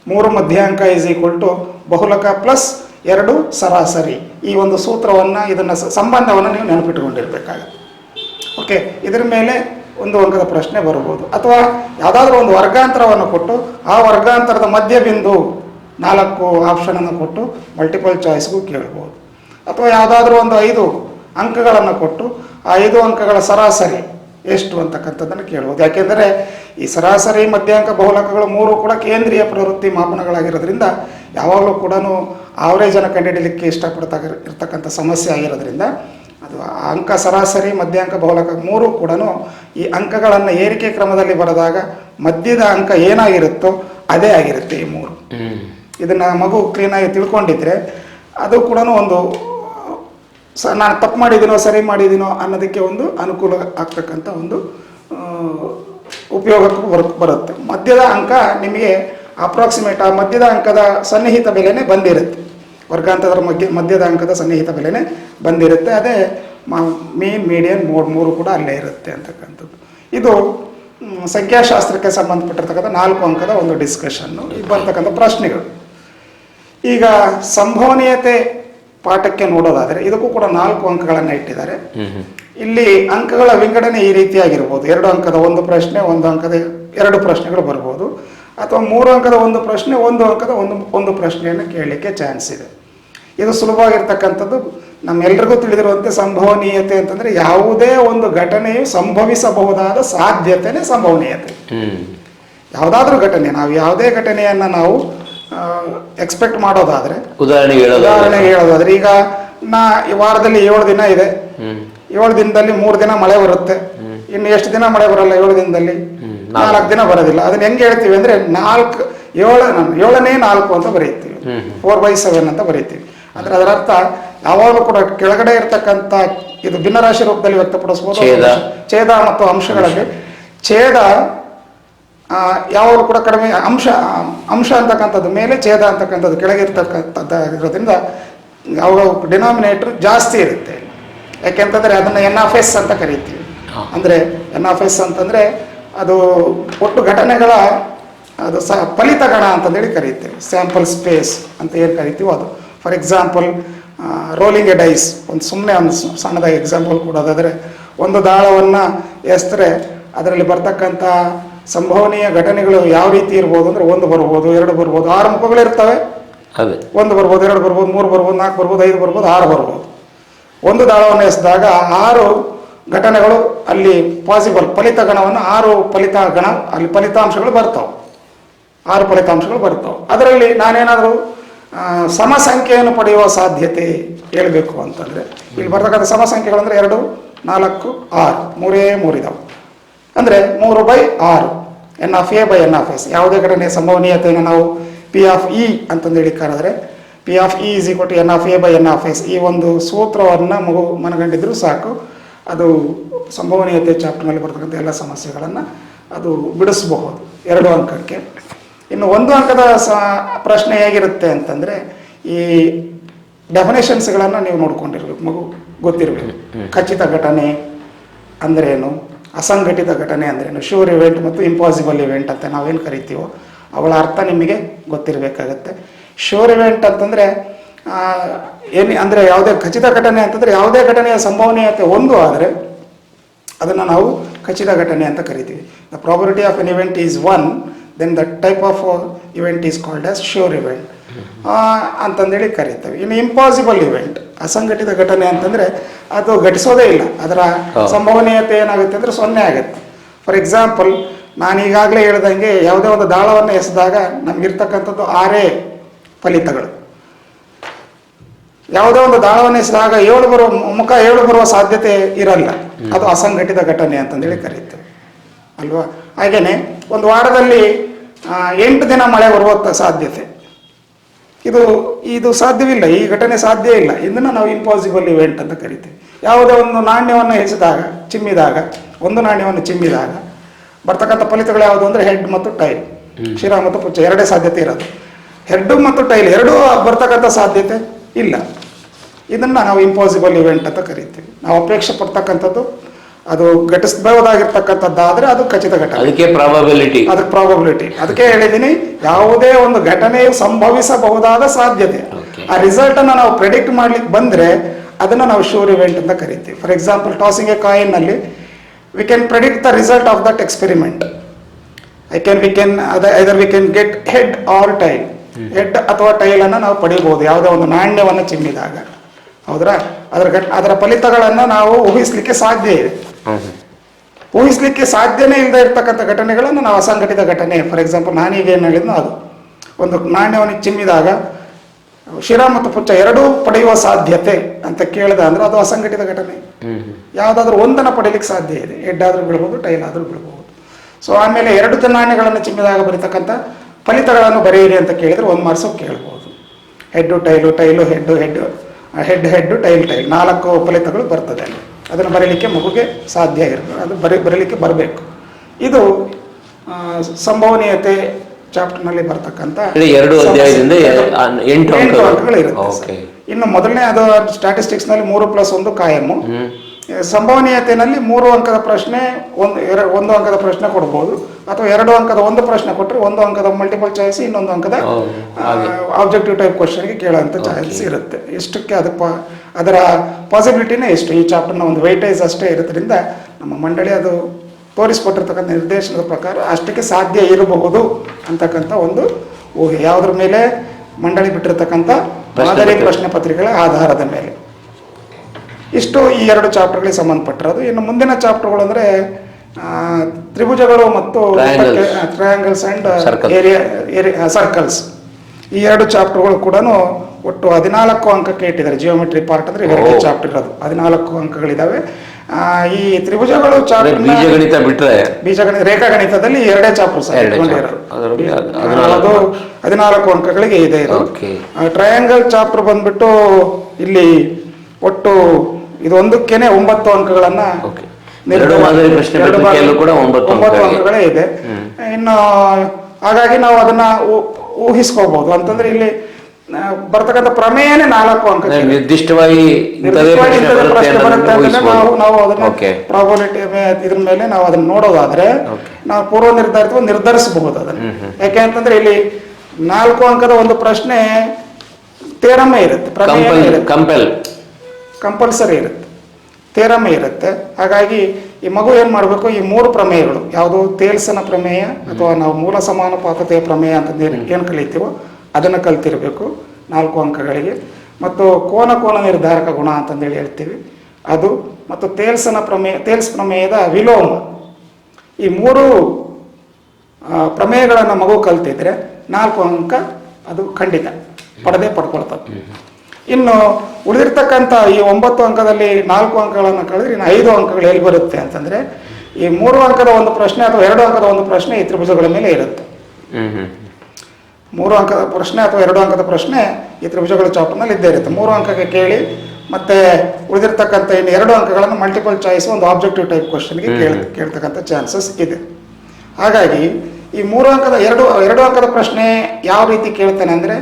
ಮೂರು ಮಧ್ಯಾಂಕ ಈಸ್ ಈಕ್ವಲ್ ಟು ಬಹುಲಕ ಪ್ಲಸ್ ಎರಡು ಸರಾಸರಿ. ಈ ಒಂದು ಸೂತ್ರವನ್ನು ಇದನ್ನು ಸಂಬಂಧವನ್ನು ನೀವು ನೆನಪಿಟ್ಕೊಂಡಿರ್ಬೇಕಾಗತ್ತೆ. ಓಕೆ ಇದರ ಮೇಲೆ ಒಂದು ಅಂಕದ ಪ್ರಶ್ನೆ ಬರ್ಬೋದು. ಅಥವಾ ಯಾವುದಾದ್ರೂ ಒಂದು ವರ್ಗಾಂತರವನ್ನು ಕೊಟ್ಟು ಆ ವರ್ಗಾಂತರದ ಮಧ್ಯಬಿಂದು ನಾಲ್ಕು ಆಪ್ಷನನ್ನು ಕೊಟ್ಟು ಮಲ್ಟಿಪಲ್ ಚಾಯ್ಸ್ಗೂ ಕೇಳ್ಬೋದು. ಅಥವಾ ಯಾವುದಾದ್ರೂ ಒಂದು ಐದು ಅಂಕಗಳನ್ನು ಕೊಟ್ಟು ಆ ಐದು ಅಂಕಗಳ ಸರಾಸರಿ ಎಷ್ಟು ಅಂತಕ್ಕಂಥದ್ದನ್ನು ಕೇಳ್ಬೋದು. ಯಾಕೆಂದರೆ ಈ ಸರಾಸರಿ, ಮಧ್ಯಾಂಕ, ಬಹುಲಕಗಳು ಮೂರು ಕೂಡ ಕೇಂದ್ರೀಯ ಪ್ರವೃತ್ತಿ ಮಾಪನಗಳಾಗಿರೋದ್ರಿಂದ ಯಾವಾಗಲೂ ಕೂಡ ಆವರೇಜನ್ನು ಕಂಡುಹಿಡಲಿಕ್ಕೆ ಇಷ್ಟಪಡ್ತಾ ಇರ್ತಕ್ಕಂಥ ಸಮಸ್ಯೆ ಆಗಿರೋದ್ರಿಂದ ಅದು ಅಂಕ ಸರಾಸರಿ, ಮಧ್ಯಾಂಕ, ಬಹುಲಕ ಮೂರು ಕೂಡ ಈ ಅಂಕಗಳನ್ನು ಏರಿಕೆ ಕ್ರಮದಲ್ಲಿ ಬರೆದಾಗ ಮಧ್ಯದ ಅಂಕ ಏನಾಗಿರುತ್ತೋ ಅದೇ ಆಗಿರುತ್ತೆ ಈ ಮೂರು. ಇದನ್ನು ಮಗು ಕ್ಲೀನಾಗಿ ತಿಳ್ಕೊಂಡಿದ್ರೆ ಅದು ಕೂಡ ಒಂದು, ಸ ನಾನು ತಪ್ಪು ಮಾಡಿದ್ದೀನೋ ಸರಿ ಮಾಡಿದ್ದೀನೋ ಅನ್ನೋದಕ್ಕೆ ಒಂದು ಅನುಕೂಲ ಆಗ್ತಕ್ಕಂಥ ಒಂದು ಉಪಯೋಗಕ್ಕೂ ಬರ್, ಬರುತ್ತೆ. ಮಧ್ಯದ ಅಂಕ ನಿಮಗೆ ಅಪ್ರಾಕ್ಸಿಮೇಟ್ ಆ ಮಧ್ಯದ ಅಂಕದ ಸನ್ನಿಹಿತ ಬೆಲೆನೇ ಬಂದಿರುತ್ತೆ. ವರ್ಗಾಂತದ ಮಧ್ಯ ಮಧ್ಯದ ಅಂಕದ ಸನ್ನಿಹಿತ ಬೆಲೆನೇ ಬಂದಿರುತ್ತೆ. ಅದೇ ಮೇನ್ ಮೀಡಿಯನ್ ಮೂರು ಮೂರು ಕೂಡ ಅಲ್ಲೇ ಇರುತ್ತೆ ಅಂತಕ್ಕಂಥದ್ದು. ಇದು ಸಂಖ್ಯಾಶಾಸ್ತ್ರಕ್ಕೆ ಸಂಬಂಧಪಟ್ಟಿರ್ತಕ್ಕಂಥ ನಾಲ್ಕು ಅಂಕದ ಒಂದು ಡಿಸ್ಕಷನ್ನು ಬರ್ತಕ್ಕಂಥ ಪ್ರಶ್ನೆಗಳು. ಈಗ ಸಂಭವನೀಯತೆ ಪಾಠಕ್ಕೆ ನೋಡೋದಾದರೆ ಇದಕ್ಕೂ ಕೂಡ ನಾಲ್ಕು ಅಂಕಗಳನ್ನು ಇಟ್ಟಿದ್ದಾರೆ. ಇಲ್ಲಿ ಅಂಕಗಳ ವಿಂಗಡಣೆ ಈ ರೀತಿಯಾಗಿರ್ಬೋದು. ಎರಡು ಅಂಕದ ಒಂದು ಪ್ರಶ್ನೆ ಒಂದು ಅಂಕದ ಎರಡು ಪ್ರಶ್ನೆಗಳು ಬರ್ಬೋದು. ಅಥವಾ ಮೂರು ಅಂಕದ ಒಂದು ಪ್ರಶ್ನೆ ಒಂದು ಅಂಕದ ಒಂದು ಒಂದು ಪ್ರಶ್ನೆಯನ್ನು ಕೇಳಲಿಕ್ಕೆ ಚಾನ್ಸ್ ಇದೆ. ಇದು ಸುಲಭವಾಗಿರ್ತಕ್ಕಂಥದ್ದು. ನಮ್ಮೆಲ್ಲರಿಗೂ ತಿಳಿದಿರುವಂತೆ ಸಂಭವನೀಯತೆ ಅಂತಂದರೆ ಯಾವುದೇ ಒಂದು ಘಟನೆಯು ಸಂಭವಿಸಬಹುದಾದ ಸಾಧ್ಯತೆನೇ ಸಂಭವನೀಯತೆ. ಯಾವುದಾದ್ರೂ ಘಟನೆ ನಾವು ಯಾವುದೇ ಘಟನೆಯನ್ನು ನಾವು ಎಕ್ಸ್ಪೆಕ್ಟ್ ಮಾಡೋದಾದ್ರೆ ಉದಾಹರಣೆಗೆ ಹೇಳೋದಾದ್ರೆ. ಉದಾಹರಣೆಗೆ ಹೇಳೋದಾದ್ರೆ ಈಗ ನಾ ಈ ವಾರದಲ್ಲಿ ಏಳು ದಿನ ಇದೆ. ಹ್ಮ್. ಏಳು ದಿನದಲ್ಲಿ ಮೂರು ದಿನ ಮಳೆ ಬರುತ್ತೆ. ಇನ್ನು ಎಷ್ಟು ದಿನ ಮಳೆ ಬರಲ್ಲ ಏಳು ದಿನದಲ್ಲಿ. ನಾಲ್ಕು. ದಿನ ಬರೋದಿಲ್ಲ. ಅದನ್ನ ಹೆಂಗೆ ಹೇಳ್ತೀವಿ ಅಂದ್ರೆ ನಾಲ್ಕು ಏಳು ಏಳನೇ ನಾಲ್ಕು ಅಂತ ಬರೀತೀವಿ. ಫೋರ್ ಬೈ ಸೆವೆನ್ ಅಂತ ಬರೀತೀವಿ. ಅಂದ್ರೆ ಅದರ ಅರ್ಥ ಯಾವಾಗಲೂ ಕೂಡ ಕೆಳಗಡೆ ಇರತಕ್ಕಂಥ ಇದು ಭಿನ್ನರಾಶಿ ರೂಪದಲ್ಲಿ ವ್ಯಕ್ತಪಡಿಸಬಹುದು. ಛೇದ. ಮತ್ತು ಅಂಶಗಳಲ್ಲಿ. ಛೇದ ಯಾವಾಗಲೂ ಕೂಡ ಕಡಿಮೆ ಅಂಶ ಅಂಶ ಅಂತಕ್ಕಂಥದ್ದು ಮೇಲೆ ಛೇದ ಅಂತಕ್ಕಂಥದ್ದು ಕೆಳಗೆ ಇರ್ತಕ್ಕಂಥದ್ದಾಗಿರೋದ್ರಿಂದ ಯಾವಾಗ ಡಿನಾಮಿನೇಟರ್ ಜಾಸ್ತಿ ಇರುತ್ತೆ. ಯಾಕೆಂತಂದ್ರೆ ಅದನ್ನು ಎನ್ ಆಫ್ ಎಸ್ ಅಂತ ಕರಿತೀವಿ. ಅಂದರೆ ಎನ್ ಆಫ್ ಎಸ್ ಅಂತಂದರೆ ಅದು ಒಟ್ಟು ಘಟನೆಗಳ ಅದು ಸ ಫಲಿತ ಗಣ ಅಂತಂದೇಳಿ ಕರಿತೀವಿ. ಸ್ಯಾಂಪಲ್ ಸ್ಪೇಸ್ ಅಂತ ಏನು ಕರಿತೀವೋ ಅದು. For example rolling a dice ಒಂದು ಸುಮ್ಮನೆ ಒಂದು ಸಣ್ಣದಾಗಿ ಎಕ್ಸಾಂಪಲ್ ಕೊಡೋದಾದರೆ ಒಂದು ದಾಳವನ್ನು ಎಸ್ತರೆ ಅದರಲ್ಲಿ ಬರ್ತಕ್ಕಂಥ ಸಂಭವನೀಯ ಘಟನೆಗಳು ಯಾವ ರೀತಿ ಇರ್ಬೋದು ಅಂದ್ರೆ ಒಂದು ಬರ್ಬೋದು ಎರಡು ಬರ್ಬೋದು ಆರು ಮುಖಗಳಿರ್ತವೆ ಅದೇ. ಒಂದು ಬರ್ಬೋದು ಎರಡು ಬರ್ಬೋದು ಮೂರು ಬರ್ಬೋದು ನಾಲ್ಕು ಬರ್ಬೋದು ಐದು ಬರ್ಬೋದು ಆರು ಬರ್ಬೋದು. ಒಂದು ದಾಳವನ್ನು ಎಸೆದಾಗ ಆರು ಘಟನೆಗಳು ಅಲ್ಲಿ ಪಾಸಿಬಲ್ ಫಲಿತ ಗಣವನ್ನು ಆರು ಫಲಿತ ಗಣ ಅಲ್ಲಿ ಫಲಿತಾಂಶಗಳು ಬರ್ತವೆ. ಆರು ಫಲಿತಾಂಶಗಳು ಬರ್ತವೆ. ಅದರಲ್ಲಿ ನಾನೇನಾದರೂ ಸಮ ಸಂಖ್ಯೆಯನ್ನು ಪಡೆಯುವ ಸಾಧ್ಯತೆ ಹೇಳಬೇಕು ಅಂತಂದರೆ ಇಲ್ಲಿ ಬರ್ತಕ್ಕಂಥ ಸಮ ಸಂಖ್ಯೆಗಳಂದ್ರೆ ಎರಡು ನಾಲ್ಕು ಆರು ಮೂರೇ ಮೂರಿದಾವೆ. ಅಂದರೆ ಮೂರು ಬೈ ಆರು. N of A by n of S ಯಾವುದೇ ಘಟನೆ ಸಂಭವನೀಯತೆಯನ್ನು ನಾವು ಪಿ ಆಫ್ ಇ ಅಂತಂದೇಳಿ ಕರೆದ್ರೆ P of E is equal to n of A by n of S ಈ ಒಂದು ಸೂತ್ರವನ್ನು ಮಗು ಮನಗಂಡಿದ್ರು ಸಾಕು. ಅದು ಸಂಭವನೀಯತೆ ಚಾಪ್ಟರ್ನಲ್ಲಿ ಬರ್ತಕ್ಕಂಥ ಎಲ್ಲ ಸಮಸ್ಯೆಗಳನ್ನು ಅದು ಬಿಡಿಸಬಹುದು. ಎರಡು ಅಂಕಕ್ಕೆ. ಇನ್ನು ಒಂದು ಅಂಕದ ಸ ಪ್ರಶ್ನೆ ಹೇಗಿರುತ್ತೆ ಅಂತಂದರೆ ಈ ಡೆಫಿನೇಷನ್ಸ್ಗಳನ್ನು ನೀವು ನೋಡ್ಕೊಂಡಿರ್ಬೇಕು ಮಗು. ಗೊತ್ತಿರಬೇಕು. ಖಚಿತ ಘಟನೆ ಅಂದ್ರೇನು? ಅಸಂಘಟಿತ ಘಟನೆ ಅಂದ್ರೇನು ಶೂರ್ ಇವೆಂಟ್ ಮತ್ತು ಇಂಪಾಸಿಬಲ್ ಇವೆಂಟ್ ಅಂತ ನಾವೇನು ಕರಿತೀವೋ ಅವಳ ಅರ್ಥ ನಿಮಗೆ ಗೊತ್ತಿರಬೇಕಾಗತ್ತೆ. ಶೂರ್ ಇವೆಂಟ್ ಅಂತಂದರೆ ಏನು ಅಂದರೆ ಯಾವುದೇ ಖಚಿತ ಘಟನೆ ಅಂತಂದರೆ ಯಾವುದೇ ಘಟನೆಯ ಸಂಭವನೀಯತೆ ಒಂದು ಆದರೆ ಅದನ್ನು ನಾವು ಖಚಿತ ಘಟನೆ ಅಂತ ಕರಿತೀವಿ. The probability of an event is one then that type of event is called as sure event ಅಂತಂದೇಳಿ ಕರೀತೇವೆ. ಇನ್ನು ಇಂಪಾಸಿಬಲ್ ಇವೆಂಟ್ ಅಸಂಘಟಿತ ಘಟನೆ ಅಂತಂದರೆ ಅದು ಘಟಿಸೋದೇ ಇಲ್ಲ. ಅದರ. ಸಂಭವನೀಯತೆ ಏನಾಗುತ್ತೆ ಅಂದರೆ ಸೊನ್ನೆ ಆಗುತ್ತೆ. ಫಾರ್ ಎಕ್ಸಾಂಪಲ್ ನಾನು ಈಗಾಗಲೇ ಹೇಳ್ದಂಗೆ ಯಾವುದೇ ಒಂದು ದಾಳವನ್ನು ಎಸೆದಾಗ ನಮಗಿರ್ತಕ್ಕಂಥದ್ದು ಆರೇ ಫಲಿತಗಳು. ಯಾವುದೇ ಒಂದು ದಾಳವನ್ನು ಎಸೆದಾಗ ಏಳು ಬರುವ ಮುಖ ಏಳು ಬರುವ ಸಾಧ್ಯತೆ ಇರಲ್ಲ. ಅದು ಅಸಂಘಟಿತ ಘಟನೆ ಅಂತಂದೇಳಿ ಕರೀತೇವೆ. ಅಲ್ವಾ? ಹಾಗೇನೆ ಒಂದು ವಾರದಲ್ಲಿ ಎಂಟು ದಿನ ಮಳೆ ಬರುವ ಸಾಧ್ಯತೆ. ಇದು ಇದು ಸಾಧ್ಯವಿಲ್ಲ ಈ ಘಟನೆ ಸಾಧ್ಯ ಇಲ್ಲ. ಇದನ್ನು ನಾವು ಇಂಪಾಸಿಬಲ್ ಇವೆಂಟ್ ಅಂತ ಕರಿತೀವಿ. ಯಾವುದೇ ಒಂದು ನಾಣ್ಯವನ್ನು ಹೆಚ್ಚಿದಾಗ ಚಿಮ್ಮಿದಾಗ ಒಂದು ನಾಣ್ಯವನ್ನು ಚಿಮ್ಮಿದಾಗ ಬರ್ತಕ್ಕಂಥ ಫಲಿತಗಳು ಯಾವುದು ಅಂದರೆ ಹೆಡ್ ಮತ್ತು ಟೈಲ್ ಶಿರ ಮತ್ತು ಪುಚ್ಚ ಎರಡೇ ಸಾಧ್ಯತೆ ಇರೋದು. ಹೆಡ್ ಮತ್ತು ಟೈಲ್ ಎರಡೂ ಬರ್ತಕ್ಕಂಥ ಸಾಧ್ಯತೆ ಇಲ್ಲ. ಇದನ್ನು ನಾವು ಇಂಪಾಸಿಬಲ್ ಇವೆಂಟ್ ಅಂತ ಕರಿತೀವಿ. ನಾವು ಅಪೇಕ್ಷೆ ಪಡ್ತಕ್ಕಂಥದ್ದು ಅದು ಘಟಿಸಬಹುದಾಗಿರ್ತಕ್ಕಂಥದ್ದಾದ್ರೆ ಅದು ಖಚಿತ ಘಟನೆ. ಅದಕ್ಕೆ ಪ್ರಾಬಬಿಲಿಟಿ ಅದಕ್ಕೆ ಪ್ರಾಬಬಿಲಿಟಿ ಅದಕ್ಕೆ ಹೇಳಿದ್ದೀನಿ ಯಾವುದೇ ಒಂದು ಘಟನೆಯು ಸಂಭವಿಸಬಹುದಾದ ಸಾಧ್ಯತೆ. ಆ ರಿಸಲ್ಟ್ ಅನ್ನ ನಾವು ಪ್ರೆಡಿಕ್ಟ್ ಮಾಡ್ಲಿಕ್ಕೆ ಬಂದ್ರೆ ಅದನ್ನ ನಾವು ಶೂರ್ ಇವೆಂಟ್ ಅಂತ ಕರಿತೀವಿ. For example tossing a ಕಾಯಿನ್ನಲ್ಲಿ we can predict the result of that experiment I can we can either we can get head or tail head ಅಥವಾ ಟೈಲ್ ಅನ್ನು ನಾವು ಪಡೆಯಬಹುದು ಯಾವುದೋ ಒಂದು ನಾಣ್ಯವನ್ನು ಚಿಮ್ಮಿದಾಗ. ಹೌದ್ರಾ? ಅದರ ಘಟ್ ಅದರ ಫಲಿತಗಳನ್ನು ನಾವು ಊಹಿಸ್ಲಿಕ್ಕೆ ಸಾಧ್ಯ ಇದೆ. ಊಹಿಸ್ಲಿಕ್ಕೆ ಸಾಧ್ಯನೇ ಇಲ್ಲದೆ ಇರ್ತಕ್ಕಂಥ ಘಟನೆಗಳನ್ನು ನಾವು ಅಸಂಘಟಿತ ಘಟನೆ ಫಾರ್ ಎಕ್ಸಾಂಪಲ್ ನಾನೀಗ ಏನು ಹೇಳಿದ್ನೋ ಅದು. ಒಂದು ನಾಣ್ಯವನ್ನು ಚಿಮ್ಮಿದಾಗ ಶಿರ ಮತ್ತು ಪುಚ್ಚ ಎರಡೂ ಪಡೆಯುವ ಸಾಧ್ಯತೆ ಅಂತ ಕೇಳಿದ ಅಂದ್ರೆ ಅದು ಅಸಂಘಟಿತ ಘಟನೆ. ಯಾವುದಾದ್ರೂ ಒಂದನ್ನು ಪಡೆಯಲಿಕ್ಕೆ ಸಾಧ್ಯ ಇದೆ. ಹೆಡ್ ಆದರೂ ಬೀಳ್ಬೋದು ಟೈಲ್ ಆದರೂ ಬೀಳ್ಬೋದು ಸೊ ಆಮೇಲೆ ಎರಡು ನಾಣ್ಯಗಳನ್ನು ಚಿಮ್ಮಿದಾಗ ಬರೀತಕ್ಕಂಥ ಫಲಿತಗಳನ್ನು ಬರೆಯಿರಿ ಅಂತ ಕೇಳಿದ್ರೆ ಒಂದು ಮಾರ್ಕ್ಸು ಕೇಳ್ಬೋದು. Head tail tail head head head head tail tail ನಾಲ್ಕು ಫಲಿತಗಳು ಬರ್ತದೆ ಅಲ್ಲಿ. ಅದನ್ನು ಬರೀಲಿಕ್ಕೆ ಮಗುಗೆ ಸಾಧ್ಯ ಇರ್ತದೆ ಅದು ಬರೀ ಬರೀಲಿಕ್ಕೆ ಬರಬೇಕು ಇದು ಸಂಭವನೀಯತೆ ಚಾಪ್ಟರ್ನಲ್ಲಿ ಬರ್ತಕ್ಕಂಥ ಎರಡು. ಅಧ್ಯಾಯದಿಂದ ಎಂಟು ಅಂಕಗಳು. ಇರುತ್ತೆ. ಇನ್ನು ಮೊದಲನೇ ಅದು ಸ್ಟ್ಯಾಟಿಸ್ಟಿಕ್ಸ್ನಲ್ಲಿ ಮೂರು ಪ್ಲಸ್ ಒಂದು ಕಾಯಮು ಸಂಭವನೀಯತೆಯಲ್ಲಿ ಮೂರು ಅಂಕದ ಪ್ರಶ್ನೆ ಒಂದು ಎರಡು ಒಂದು ಅಂಕದ ಪ್ರಶ್ನೆ ಕೊಡ್ಬೋದು ಅಥವಾ ಎರಡು ಅಂಕದ ಒಂದು ಪ್ರಶ್ನೆ ಕೊಟ್ಟರೆ ಒಂದು ಅಂಕದ ಮಲ್ಟಿಪಲ್ ಚಾಯ್ಸ್ ಇನ್ನೊಂದು ಅಂಕದ. ಆಬ್ಜೆಕ್ಟಿವ್ ಟೈಪ್ ಕ್ವಶನ್ಗೆ ಕೇಳೋಂಥ ಚಾಯ್ಸ್ ಇರುತ್ತೆ ಇಷ್ಟಕ್ಕೆ ಅದು ಪ- ಅದರ ಪಾಸಿಬಿಲಿಟಿನೇ ಎಷ್ಟು? ಈ ಚಾಪ್ಟರ್ನ ಒಂದು ವೈಟೇಜ್ ಅಷ್ಟೇ ಇರೋದ್ರಿಂದ ನಮ್ಮ ಮಂಡಳಿ ಅದು ತೋರಿಸ್ಕೊಟ್ಟಿರ್ತಕ್ಕಂಥ ನಿರ್ದೇಶನದ ಪ್ರಕಾರ ಅಷ್ಟಕ್ಕೆ ಸಾಧ್ಯ ಇರಬಹುದು ಅಂತಕ್ಕಂಥ ಒಂದು ಊಹೆ. ಯಾವುದ್ರ ಮೇಲೆ ಮಂಡಳಿ ಬಿಟ್ಟಿರ್ತಕ್ಕಂಥ ಪ್ರಶ್ನೆ ಮಾದರಿ ಪ್ರಶ್ನೆ ಪತ್ರಿಕೆಗಳ ಆಧಾರದ ಮೇಲೆ. ಇಷ್ಟು ಈ ಎರಡು ಚಾಪ್ಟರ್ಗಳಿಗೆ ಸಂಬಂಧಪಟ್ಟಿರೋದು ಇನ್ನು ಮುಂದಿನ ಚಾಪ್ಟರ್ಗಳು ಅಂದರೆ ತ್ರಿಭುಜಗಳು ಮತ್ತು. Triangles and Circles. Area area circles ಈ ಎರಡು ಚಾಪ್ಟರ್ಗಳು ಕೂಡ ಒಟ್ಟು ಹದಿನಾಲ್ಕು ಅಂಕಕ್ಕೆ ಇಟ್ಟಿದ್ದಾರೆ. ಜಿಯೋಮೆಟ್ರಿ ಪಾರ್ಟ್ ಅಂದ್ರೆ ಎರಡು ಚಾಪ್ಟರ್ ಇರೋದು ಹದಿನಾಲ್ಕು ಅಂಕಗಳಿದಾವೆ. ಆ, ಈ ತ್ರಿಭುಜಗಳು ಬೀಜಗಣಿತ ಬಿಟ್ರೆ ಬೀಜಗಣಿತ ರೇಖಾಗಣಿತದಲ್ಲಿ ಎರಡೇ ಚಾಪ್ಟರ್ ಅದು ಹದಿನಾಲ್ಕು ಅಂಕಗಳಿಗೆ ಇದೆ ಇದು. ಟ್ರಯಾಂಗಲ್ ಚಾಪ್ಟರ್ ಬಂದ್ಬಿಟ್ಟು ಇಲ್ಲಿ ಒಟ್ಟು ಇದು ಒಂದಕ್ಕೇನೆ ಒಂಬತ್ತು ಅಂಕಗಳನ್ನ ಒಂಬತ್ತು ಅಂಕಗಳೇ. ಇದೆ. ಇನ್ನು ಹಾಗಾಗಿ ನಾವು ಅದನ್ನ ಊಹಿಸ್ಕೋಬಹುದು ಅಂತಂದ್ರೆ ಇಲ್ಲಿ ಬರ್ತಕ್ಕಂಥ ಪ್ರಮೇಯನೇ ನಾಲ್ಕು ಅಂಕ ನಿರ್ದಿಷ್ಟವಾಗಿ ನಾವು ಅದನ್ನ ಓಕೆ. ಪ್ರಾಬಬಿಲಿಟಿ ಇದ್ರ ಮೇಲೆ ನಾವು ಅದನ್ನ ನೋಡೋದಾದ್ರೆ ನಾವು ಪೂರ್ವ ನಿರ್ಧಾರಿತವಾಗಿ ನಿರ್ಧರಿಸಬಹುದು ಅದನ್ನ. ಯಾಕೆ ಅಂತಂದ್ರೆ ಇಲ್ಲಿ ನಾಲ್ಕು ಅಂಕದ ಒಂದು ಪ್ರಶ್ನೆ ತೇರಮ್ಮ ಇರುತ್ತೆ ಕಂಪಲ್ಸರಿ ಇರುತ್ತೆ. ತೇರಮೆ ಇರುತ್ತೆ. ಹಾಗಾಗಿ ಈ ಮಗು ಏನು ಮಾಡಬೇಕು? ಈ ಮೂರು ಪ್ರಮೇಯಗಳು. ಯಾವುದು? ತೇಲ್ಸನ ಪ್ರಮೇಯ ಅಥವಾ ನಾವು ಮೂಲ ಸಮಾನುಪಾತತೆಯ ಪ್ರಮೇಯ ಅಂತ ಏನು ಕಲಿತೀವೋ ಅದನ್ನು ಕಲ್ತಿರಬೇಕು ನಾಲ್ಕು ಅಂಕಗಳಿಗೆ. ಮತ್ತು ಕೋನ ಕೋನ ನಿರ್ಧಾರಕ ಗುಣ ಅಂತಂದೇಳಿ ಹೇಳ್ತೀವಿ. ಅದು ಮತ್ತು ತೇಲ್ಸನ ಪ್ರಮೇಯ ತೇಲ್ಸ್ ಪ್ರಮೇಯದ ವಿಲೋಮ. ಈ ಮೂರು ಪ್ರಮೇಯಗಳನ್ನು ಮಗು ಕಲ್ತಿದ್ರೆ ನಾಲ್ಕು ಅಂಕ ಅದು ಖಂಡಿತ ಪಡೆದೇ ಪಡ್ಕೊಳ್ತದೆ. ಇನ್ನು ಉಳಿದಿರ್ತಕ್ಕಂಥ ಈ ಒಂಬತ್ತು ಅಂಕದಲ್ಲಿ ನಾಲ್ಕು ಅಂಕಗಳನ್ನು ಕಳೆದ್ರೆ ಇನ್ನು ಐದು ಅಂಕಗಳು ಎಲ್ಲಿ ಬರುತ್ತೆ ಅಂತಂದ್ರೆ ಈ ಮೂರು ಅಂಕದ ಒಂದು ಪ್ರಶ್ನೆ ಅಥವಾ ಎರಡು ಅಂಕದ ಒಂದು ಪ್ರಶ್ನೆ ಈ ತ್ರಿಭುಜಗಳ ಮೇಲೆ ಇರುತ್ತೆ. ಮೂರು ಅಂಕದ ಪ್ರಶ್ನೆ ಅಥವಾ ಎರಡು ಅಂಕದ ಪ್ರಶ್ನೆ ಈ ತ್ರಿಭುಜಗಳ ಚಾಪ್ಟರ್ನಲ್ಲಿ ಇದ್ದೇ ಇರುತ್ತೆ. ಮೂರು ಅಂಕಕ್ಕೆ ಕೇಳಿ ಮತ್ತೆ ಉಳಿದಿರ್ತಕ್ಕಂಥ ಇನ್ನು ಎರಡು ಅಂಕಗಳನ್ನು ಮಲ್ಟಿಪಲ್ ಚಾಯ್ಸ್ ಒಂದು ಆಬ್ಜೆಕ್ಟಿವ್ ಟೈಪ್ ಕ್ವಶನ್ಗೆ ಕೇಳ ಕೇಳ್ತಕ್ಕಂಥ ಚಾನ್ಸಸ್ ಇದೆ. ಹಾಗಾಗಿ ಈ ಮೂರು ಅಂಕದ ಎರಡು ಎರಡು ಅಂಕದ ಪ್ರಶ್ನೆ ಯಾವ ರೀತಿ ಕೇಳ್ತಾನೆ ಅಂದರೆ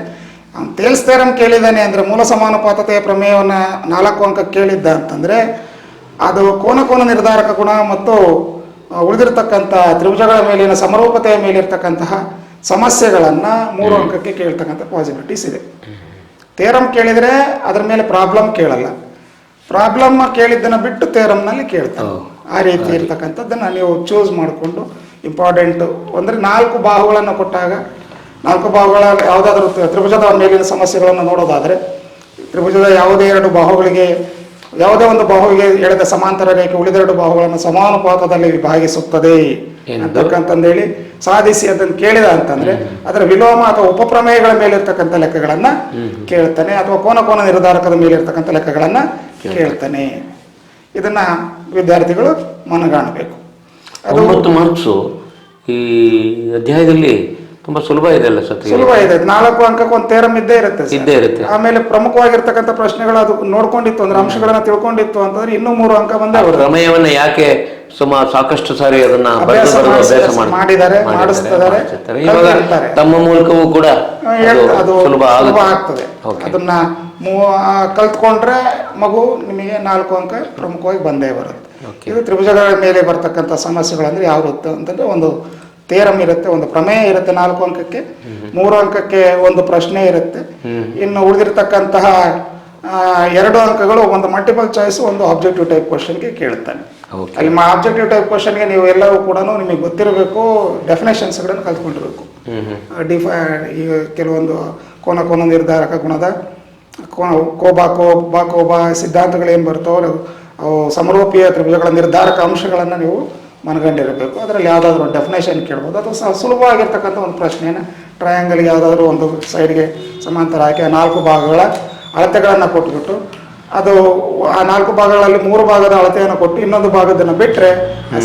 ತೇಲ್ಸ್ತೇರಂ ಕೇಳಿದ್ದಾನೆ ಅಂದರೆ ಮೂಲ ಸಮಾನುಪಾತತೆಯ ಪ್ರಮೇಯವನ್ನು ನಾಲ್ಕು ಅಂಕ ಕೇಳಿದ್ದ ಅಂತಂದರೆ ಅದು ಕೋನ ಕೋನ ನಿರ್ಧಾರಕ ಗುಣ ಮತ್ತು ಉಳಿದಿರ್ತಕ್ಕಂಥ ತ್ರಿಭುಜಗಳ ಮೇಲಿನ ಸಮರೂಪತೆಯ ಮೇಲಿರ್ತಕ್ಕಂತಹ ಸಮಸ್ಯೆಗಳನ್ನು ಮೂರು ಅಂಕಕ್ಕೆ ಕೇಳ್ತಕ್ಕಂಥ ಪಾಸಿಬಿಲಿಟೀಸ್ ಇದೆ. ತೇರಂ ಕೇಳಿದರೆ ಅದರ ಮೇಲೆ ಪ್ರಾಬ್ಲಮ್ ಕೇಳಲ್ಲ. ಪ್ರಾಬ್ಲಮ್ ಕೇಳಿದ್ದನ್ನು ಬಿಟ್ಟು ತೇರಮ್ನಲ್ಲಿ ಕೇಳ್ತಾರೆ. ಆ ರೀತಿ ಇರ್ತಕ್ಕಂಥದ್ದನ್ನು ನೀವು ಚೂಸ್ ಮಾಡಿಕೊಂಡು ಇಂಪಾರ್ಟೆಂಟು ಅಂದರೆ ನಾಲ್ಕು ಬಾಹುಗಳನ್ನು ಕೊಟ್ಟಾಗ ನಾಲ್ಕು ಬಾಹುಗಳ ಯಾವುದಾದ್ರೂ ತ್ರಿ- ತ್ರಿಭುಜದ ಮೇಲಿನ ಸಮಸ್ಯೆಗಳನ್ನು ನೋಡೋದಾದರೆ ತ್ರಿಭುಜದ ಯಾವುದೇ ಎರಡು ಬಾಹುಗಳಿಗೆ ಯಾವುದೇ ಒಂದು ಬಾಹುವಿಗೆ ಎಳೆದ ಸಮಾಂತರ ರೇಖೆ ಉಳಿದೆರಡು ಬಾಹುಗಳನ್ನು ಸಮಾನುಪಾತದಲ್ಲಿ ವಿಭಾಗಿಸುತ್ತದೆ ಅಂತಂದೇಳಿ ಅಂತಕ್ಕಂತಂದೇಳಿ ಸಾಧಿಸಿ ಅದನ್ನು ಕೇಳಿದ ಅಂತಂದ್ರೆ ಅದರ ವಿಲೋಮ ಅಥವಾ ಉಪಪ್ರಮೇಯಗಳ ಮೇಲೆ ಇರ್ತಕ್ಕಂಥ ಲೆಕ್ಕಗಳನ್ನ ಕೇಳ್ತಾನೆ ಅಥವಾ ಕೋನ ಕೋನ ನಿರ್ಧಾರಕದ ಮೇಲೆ ಇರ್ತಕ್ಕಂಥ ಲೆಕ್ಕಗಳನ್ನ ಕೇಳ್ತಾನೆ. ಇದನ್ನ ವಿದ್ಯಾರ್ಥಿಗಳು ಮನಗಾಣಬೇಕು. ಅದು ಮತ್ತು ಮಾರ್ಕ್ಸು ಈ ಅಧ್ಯಾಯದಲ್ಲಿ ತುಂಬಾ ಸುಲಭ ಇದೆ ಅಲ್ಲ ಸತ್ಯ ಸುಲಭ ಇದೆ. ನಾಲ್ಕು ಅಂಕಕ್ಕೆ ಒಂದು ತೇರಂ ಇದ್ದೇ ಇರುತ್ತೆ ಸರ್. ಇದ್ದೇ ಇರುತ್ತೆ. ಆಮೇಲೆ ಪ್ರಮುಖವಾಗಿರ್ತಕ್ಕಂಥ ಪ್ರಶ್ನೆಗಳು ಅದು ನೋಡ್ಕೊಂಡಿತ್ತು ಅಂದ್ರೆ ಅಂಶಗಳನ್ನ ತಿಳ್ಕೊಂಡಿತ್ತು ಅಂತಂದ್ರೆ ಇನ್ನೂ ಮೂರು ಅಂಕ ಬಂದ ಪ್ರಮೇಯವನ್ನ ಯಾಕೆ ಸುಮಾರು ಸಾಕಷ್ಟು ಸಾರಿ ಅದನ್ನ ಮಾಡಿದ್ದಾರೆ, ಮಾಡಿಸ್ತಿದ್ದಾರೆ. ತಮ್ಮ ಮೂಲಕವೂ ಕೂಡ ಅದು ಸುಲಭ ಆಗ್ತದೆ. ಅದನ್ನ ಕಲ್ತ್ಕೊಂಡ್ರೆ ಮಗು ನಿಮಗೆ ನಾಲ್ಕು ಅಂಕ ಪ್ರಮುಖವಾಗಿ ಬಂದೇ ಬರುತ್ತೆ. ಇದು ತ್ರಿಭುಜಗಳ ಮೇಲೆ ಬರ್ತಕ್ಕಂಥ ಸಮಸ್ಯೆಗಳಂದ್ರೆ ಯಾವ ಅಂತಂದ್ರೆ ಒಂದು ತೇರಮ್ ಇರುತ್ತೆ ಒಂದು ಪ್ರಮೇಯ ಇರುತ್ತೆ ನಾಲ್ಕು ಅಂಕಕ್ಕೆ. ಮೂರು ಅಂಕಕ್ಕೆ ಒಂದು ಪ್ರಶ್ನೆ ಇರುತ್ತೆ. ಇನ್ನು ಉಳಿದಿರ್ತಕ್ಕಂತಹ ಎರಡು ಅಂಕಗಳು ಒಂದು ಮಲ್ಟಿಪಲ್ ಚಾಯ್ಸ್ ಒಂದು ಆಬ್ಜೆಕ್ಟಿವ್ ಟೈಪ್ ಕ್ವಶನ್ಗೆ ಕೇಳ್ತಾನೆ ನಿಮ್ಮ ಅಲ್ಲಿ ಆಬ್ಜೆಕ್ಟಿವ್ ಟೈಪ್ ಕ್ವಶನ್ಗೆ ನೀವು ಎಲ್ಲರೂ ಕೂಡ ನಿಮಗೆ ಗೊತ್ತಿರಬೇಕು ಡೆಫಿನೇಷನ್ಸ್ಗಳನ್ನು ಕಲ್ತ್ಕೊಂಡಿರ್ಬೇಕು. ಡಿಫ ಈಗ ಕೆಲವೊಂದು ಕೋನ ಕೋನ ನಿರ್ಧಾರಕ ಗುಣದ ಕೋಬಾ ಕೋ ಬಾ ಕೋಬಾ ಸಿದ್ಧಾಂತಗಳು ಏನು ಅವು ಸಮರೂಪಿಯ ತ್ರಿಭುಜಗಳ ನಿರ್ಧಾರಕ ಅಂಶಗಳನ್ನು ನೀವು ಮನಗಂಡಿರಬೇಕು. ಅದರಲ್ಲಿ ಯಾವುದಾದ್ರೂ ಒಂದು ಡೆಫಿನೇಷನ್ ಕೇಳ್ಬೋದು. ಅಥವಾ ಸುಲಭವಾಗಿರ್ತಕ್ಕಂಥ ಒಂದು ಪ್ರಶ್ನೆಯನ್ನು ಟ್ರಯಾಂಗಲ್ಗೆ ಯಾವುದಾದ್ರೂ ಒಂದು ಸೈಡ್ಗೆ ಸಮಾಂತರ ಹಾಕಿ ಆ ನಾಲ್ಕು ಭಾಗಗಳ ಅಳತೆಗಳನ್ನು ಕೊಟ್ಬಿಟ್ಟು ಅದು ಆ ನಾಲ್ಕು ಭಾಗಗಳಲ್ಲಿ ಮೂರು ಭಾಗದ ಅಳತೆಯನ್ನು ಕೊಟ್ಟು ಇನ್ನೊಂದು ಭಾಗದನ್ನು ಬಿಟ್ಟರೆ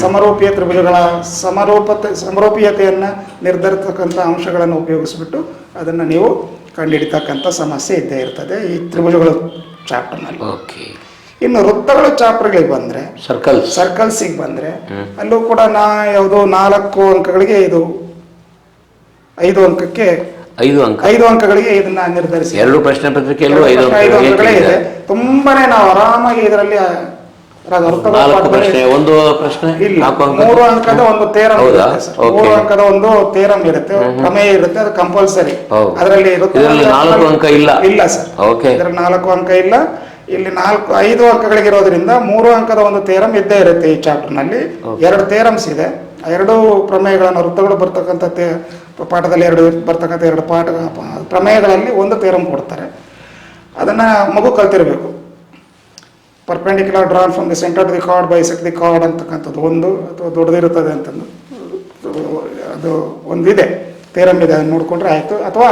ಸಮರೂಪೀಯ ತ್ರಿಭುಜಗಳ ಸಮರೂಪತೆ ಸಮರೂಪೀಯತೆಯನ್ನು ನಿರ್ಧರಿಸತಕ್ಕಂಥ ಅಂಶಗಳನ್ನು ಉಪಯೋಗಿಸ್ಬಿಟ್ಟು ಅದನ್ನು ನೀವು ಕಂಡುಹಿಡಿತಕ್ಕಂಥ ಸಮಸ್ಯೆ ಇದ್ದೇ ಇರ್ತದೆ ಈ ತ್ರಿಭುಜಗಳು ಚಾಪ್ಟರ್ನಲ್ಲಿ ಓಕೆ ಇನ್ನು ವೃತ್ತಗಳು ಚಾಪ್ಟರ್ಗಳಿಗೆ ಸರ್ಕಲ್ ಸರ್ಕಲ್ಸ್ ಸರ್ಕಲ್ಸಿಗೆ ಬಂದರೆ ಅಲ್ಲೂ ಕೂಡ ನಾ ಯಾವುದೋ ನಾಲ್ಕು ಅಂಕಗಳಿಗೆ ಇದು ಐದು ಅಂಕಕ್ಕೆ ಐದು ಅಂಕ. ಐದು ಅಂಕಗಳಿಗೆ ಇದನ್ನ ನಿರ್ಧರಿಸಿ. ಎರಡು ಪ್ರಶ್ನೆ ಪತ್ರಿಕೆಯಲ್ಲೂ ಐದು ಅಂಕಗಳೇ ಇದೆ. ತುಂಬಾನೇ ನಾವು ಆರಾಮಾಗಿ ಇದರಲ್ಲಿ ನಾಲ್ಕು ಪ್ರಶ್ನೆ ಒಂದು ಪ್ರಶ್ನೆ ಇಲ್ಲ. ಮೂರು ಅಂಕದ ಒಂದು ತೇರಂ ಮೂರು ಅಂಕದ ಒಂದು ತೇರಂ ಇರುತ್ತೆ. ಪ್ರಮೇಯ ಇರುತ್ತೆ. ಅದು ಕಂಪಲ್ಸರಿ. ಅದರಲ್ಲಿ ನಾಲ್ಕು ಅಂಕ ಇಲ್ಲ. ಇಲ್ಲ ಸರ್. ಓಕೆ. ಇದರಲ್ಲಿ ನಾಲ್ಕು ಅಂಕ ಇಲ್ಲ. ಇಲ್ಲಿ ನಾಲ್ಕು ಐದು ಅಂಕಗಳಿಗಿರೋದ್ರಿಂದ ಮೂರು ಅಂಕದ ಒಂದು ತೇರಂ ಇದ್ದೇ ಇರುತ್ತೆ ಈ ಚಾಪ್ಟರ್ನಲ್ಲಿ ಎರಡು ತೇರಮ್ಸ್ ಇದೆ. ಆ ಎರಡು ಪ್ರಮೇಯಗಳನ್ನು ವೃತ್ತಗಳು ಬರ್ತಕ್ಕಂಥ ತೇ ಪಾಠದಲ್ಲಿ ಎರಡು ಬರ್ತಕ್ಕಂಥ ಎರಡು ಪಾಠ ಪ್ರಮೇಯಗಳಲ್ಲಿ ಒಂದು ತೇರಂ ಕೊಡ್ತಾರೆ. ಅದನ್ನು ಮಗು ಕಲ್ತಿರಬೇಕು. Perpendicular drawn from the centre to the chord bisect the chord ಅಂತಕ್ಕಂಥದ್ದು ಒಂದು ಅಥವಾ ದೊಡ್ಡದಿರುತ್ತದೆ ಅಂತಂದು. ಅದು ಒಂದಿದೆ. ತೇರಮ್ ಇದೆ ಅದನ್ನು ನೋಡಿಕೊಂಡ್ರೆ ಆಯಿತು. ಅಥವಾ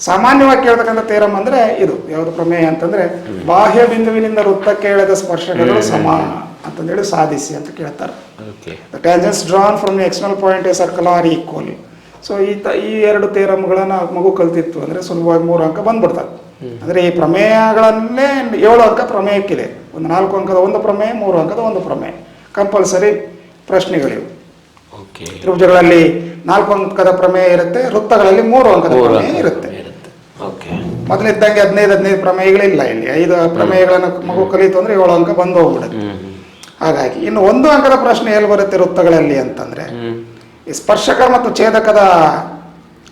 ಸಾಮಾನ್ಯವಾಗಿ ಕೇಳ್ತಕ್ಕಂಥ ತೇರಮ್ ಅಂದ್ರೆ ಇದು. ಯಾವ್ದು ಪ್ರಮೇಯ ಅಂತಂದ್ರೆ ಬಾಹ್ಯ ಬಿಂದುವಿನಿಂದ ವೃತ್ತಕ್ಕೆ ಎಳೆದ ಸ್ಪರ್ಶಕಗಳು ಸಮಾನ ಅಂತಂದೇಳಿ ಸಾಧಿಸಿ ಅಂತ ಕೇಳ್ತಾರೆ. Tangents drawn from external point a circle are equal so ಈ ತ ಈ ಎರಡು ತೇರಂಗಳನ್ನ ಮಗು ಕಲ್ತಿತ್ತು ಅಂದ್ರೆ ಸುಲಭವಾಗಿ ಮೂರು ಅಂಕ ಬಂದ್ಬಿಡ್ತಾರೆ ಅಂದ್ರೆ ಈ ಪ್ರಮೇಯಗಳನ್ನೇ ಏಳು ಅಂಕ ಪ್ರಮೇಯಕ್ಕಿದೆ. ಒಂದು ನಾಲ್ಕು ಅಂಕದ ಒಂದು ಪ್ರಮೇಯ ಮೂರು ಅಂಕದ ಒಂದು ಪ್ರಮೇಯ. ಕಂಪಲ್ಸರಿ ಪ್ರಶ್ನೆಗಳಿವೆ. ತ್ರಿಭುಜಗಳಲ್ಲಿ ನಾಲ್ಕು ಅಂಕದ ಪ್ರಮೇಯ ಇರುತ್ತೆ ವೃತ್ತಗಳಲ್ಲಿ ಮೂರು ಅಂಕದ ಪ್ರಮೇಯ ಇರುತ್ತೆ. ಮೊದಲಿದ್ದಂಗೆ ಹದಿನೈದು ಹದಿನೈದು ಪ್ರಮೇಯಗಳಿಲ್ಲ ಇಲ್ಲಿ. ಐದು ಪ್ರಮೇಯಗಳನ್ನು ಮಗು ಕಲಿತು ಅಂದ್ರೆ ಏಳು ಅಂಕ ಬಂದು ಹೋಗ್ಬಿಡುತ್ತೆ. ಹಾಗಾಗಿ ಇನ್ನು ಒಂದು ಅಂಕದ ಪ್ರಶ್ನೆ ಎಲ್ಲಿ ಬರುತ್ತೆ ವೃತ್ತಗಳಲ್ಲಿ ಅಂತಂದ್ರೆ ಈ ಸ್ಪರ್ಶಕ ಮತ್ತು ಛೇದಕದ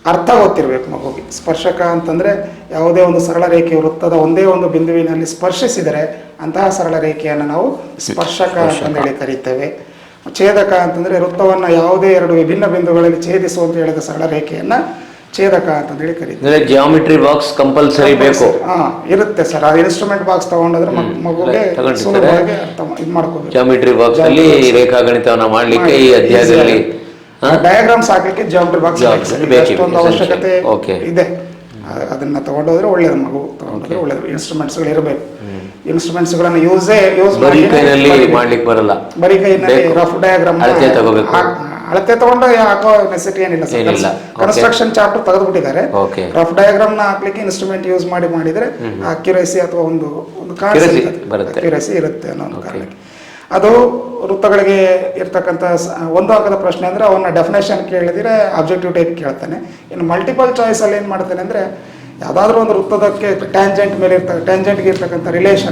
ಅರ್ಥ ಗೊತ್ತಿರಬೇಕು ಮಗುಗೆ ಸ್ಪರ್ಶಕ ಅಂತಂದ್ರೆ ಯಾವುದೇ ಒಂದು ಸರಳ ರೇಖೆ ವೃತ್ತದ ಒಂದೇ ಒಂದು ಬಿಂದುವಿನಲ್ಲಿ ಸ್ಪರ್ಶಿಸಿದರೆ ಅಂತಹ ಸರಳ ರೇಖೆಯನ್ನು ನಾವು ಸ್ಪರ್ಶಕ ಅಂತಂದೇಳಿ ಕರೀತೇವೆ. ಛೇದಕ ಅಂತಂದ್ರೆ ವೃತ್ತವನ್ನು ಯಾವುದೇ ಎರಡು ವಿಭಿನ್ನ ಬಿಂದುಗಳಲ್ಲಿ ಛೇದಿಸುವಂತ ಹೇಳಿದ ಸರಳ ರೇಖೆಯನ್ನ ಛೇದಕ ಅಂತಂದೇಳಿ ಕರೀತೀವಿ. ಅಂದ್ರೆ ಜಿಯಾಮಿಟ್ರಿ ಬಾಕ್ಸ್ ಕಂಪಲ್ಸರಿ ಬೇಕು. ಹಾ ಇರುತ್ತೆ ಸರ್. ಆ ಇನ್ಸ್ಟ್ರೂಮೆಂಟ್ ಬಾಕ್ಸ್ ತಗೊಂಡ್ರೆ ಮಗ್- ಮಗುಗೆ ತಗೊಂಡಿರ್ತಾರೆ. ಸುಲಭವಾಗಿ ಅರ್ಥ ಇದು ಮಾಡ್ಕೋಬೇಕು ಜಾಮಿಟ್ರಿ ಬಾಕ್ಸ್ ಅಲ್ಲಿ ರೇಖಾಗಣಿತವನ್ನ ಮಾಡ್ಲಿಕ್ಕೆ ಈ ಅಧ್ಯಾಯದಲ್ಲಿ ಹಾ? ಡಯಾಗ್ರಾಮ್ಸ್ ಹಾಕ್ಲಿಕ್ಕೆ ಜಿಯೋಮೆಟ್ರಿ ಬಾಕ್ಸ್ ಬೇಕೇ ಅಷ್ಟೊಂದು ಅವಶ್ಯಕತೆ Okay. ಇದೆ. ಅ- ಅದನ್ನ ತಗೊಂಡೋದ್ರೆ ಒಳ್ಳೇದು ಮಗು ತಗೊಂಡೋದ್ರೆ ಒಳ್ಳೇದು. ಇನ್ಸ್ಟ್ರೂಮೆಂಟ್ಸ್ಗಳು ಇರಬೇಕು. ಇನ್ಸ್ಟ್ರೂಮೆಂಟ್ಸ್ಗಳನ್ನು ಯೂಸೇ ಯೂಸ್ ಬರೀ ಕೈನಲ್ಲಿ ಮಾಡ್ಲಿಕ್ಕೆ ಬರಲ್ಲ. ಬರೀ ಕೈನಲ್ಲಿ ಬೇಕು. ರಫ್ ಡಯಾಗ್ರಾಮ್ ಅಳತೆ ತಗೋಬೇಕು. ಅಳತೆ ತಗೊಂಡು ಹಾಕೋ ನೆಸಿಟಿ ಏನಿಲ್ಲ ಏನಿಲ್ಲ. ಕನ್ಸ್ಟ್ರಕ್ಷನ್ ಚಾಪ್ಟರ್ ತೆಗೆದ್ಬಿಟ್ಟಿದ್ದಾರೆ. ರಫ್ ಡಯಾಗ್ರಾಮ್ನ ಹಾಕ್ಲಿಕ್ಕೆ ಇನ್ಸ್ಟ್ರೂಮೆಂಟ್ ಯೂಸ್ ಮಾಡಿ ಮಾಡಿದ್ರೆ ಅಕ್ಯುರೇಸಿ ಅಥವಾ ಒಂದು ಒಂದು Accuracy ಬರುತ್ತೆ. ಅಕ್ಯುರಸಿ ಇರುತ್ತೆ ಅನ್ನೋ ಒಂದು ಕಾರಣಕ್ಕೆ. ಅದು ವೃತ್ತಗಳಿಗೆ ಇರ್ತಕ್ಕಂಥ ಸ- ಒಂದು ಅಂಕದ ಪ್ರಶ್ನೆ ಅಂದ್ರೆ ಅವನ್ನ ಡೆಫಿನೇಷನ್ ಕೇಳಿದ್ರೆ ಆಬ್ಜೆಕ್ಟಿವ್ ಟೈಪ್ ಕೇಳ್ತಾನೆ. ಇನ್ನು ಮಲ್ಟಿಪಲ್ ಚಾಯ್ಸ್ ಅಲ್ಲಿ ಏನು ಮಾಡ್ತಾನೆ ಅಂದ್ರೆ ಯಾವ್ದಾದ್ರು ಒಂದು ವೃತ್ತದಕ್ಕೆ ಟ್ಯಾಂಜೆಂಟ್ ಮೇಲೆ ಇರ್ತ ಟ್ಯಾಂಜೆಂಟ್ಗೆ ಇರ್ತಕ್ಕಂಥ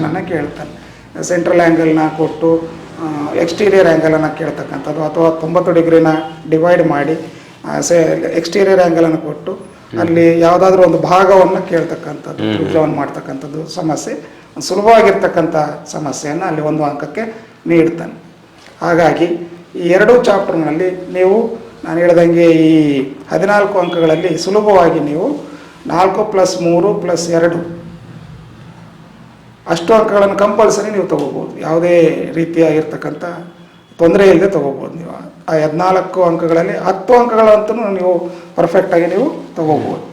ಅನ್ನ ಕೇಳ್ತಾನೆ. ಸೆಂಟ್ರಲ್ ಆ್ಯಂಗಲ್ನ ಕೊಟ್ಟು ಎಕ್ಸ್ಟೀರಿಯರ್ ಆ್ಯಂಗಲನ್ನು ಕೇಳ್ತಕ್ಕಂಥದ್ದು ಅಥವಾ ತೊಂಬತ್ತು ಡಿಗ್ರಿನ ಡಿವೈಡ್ ಮಾಡಿ ಸೆ ಎಕ್ಸ್ಟೀರಿಯರ್ ಆ್ಯಂಗಲನ್ನು ಕೊಟ್ಟು ಅಲ್ಲಿ ಯಾವುದಾದ್ರೂ ಒಂದು ಭಾಗವನ್ನು ಕೇಳ್ತಕ್ಕಂಥದ್ದು ತ್ರಿಭುಜವನ್ನು ಮಾಡ್ತಕ್ಕಂಥದ್ದು ಸಮಸ್ಯೆ ಸುಲಭವಾಗಿರ್ತಕ್ಕಂಥ ಸಮಸ್ಯೆಯನ್ನು ಅಲ್ಲಿ ಒಂದು ಅಂಕಕ್ಕೆ ನೀಡ್ತಾನೆ. ಹಾಗಾಗಿ ಈ ಎರಡೂ ಚಾಪ್ಟರ್ನಲ್ಲಿ ನೀವು ನಾನು ಹೇಳ್ದಂಗೆ ಈ ಹದಿನಾಲ್ಕು ಅಂಕಗಳಲ್ಲಿ ಸುಲಭವಾಗಿ ನೀವು ನಾಲ್ಕು ಪ್ಲಸ್ ಮೂರು ಪ್ಲಸ್ ಎರಡು ಅಷ್ಟು ಅಂಕಗಳನ್ನು ಕಂಪಲ್ಸರಿ ನೀವು ತೊಗೋಬೋದು ಯಾವುದೇ ರೀತಿಯಾಗಿರ್ತಕ್ಕಂಥ ತೊಂದರೆ ಇಲ್ಲದೆ ತೊಗೋಬೋದು ನೀವು ಆ ಹದಿನಾಲ್ಕು ಅಂಕಗಳಲ್ಲಿ ಹತ್ತು ಅಂಕಗಳಂತೂ ನೀವು ಪರ್ಫೆಕ್ಟಾಗಿ ನೀವು ತೊಗೋಬೋದು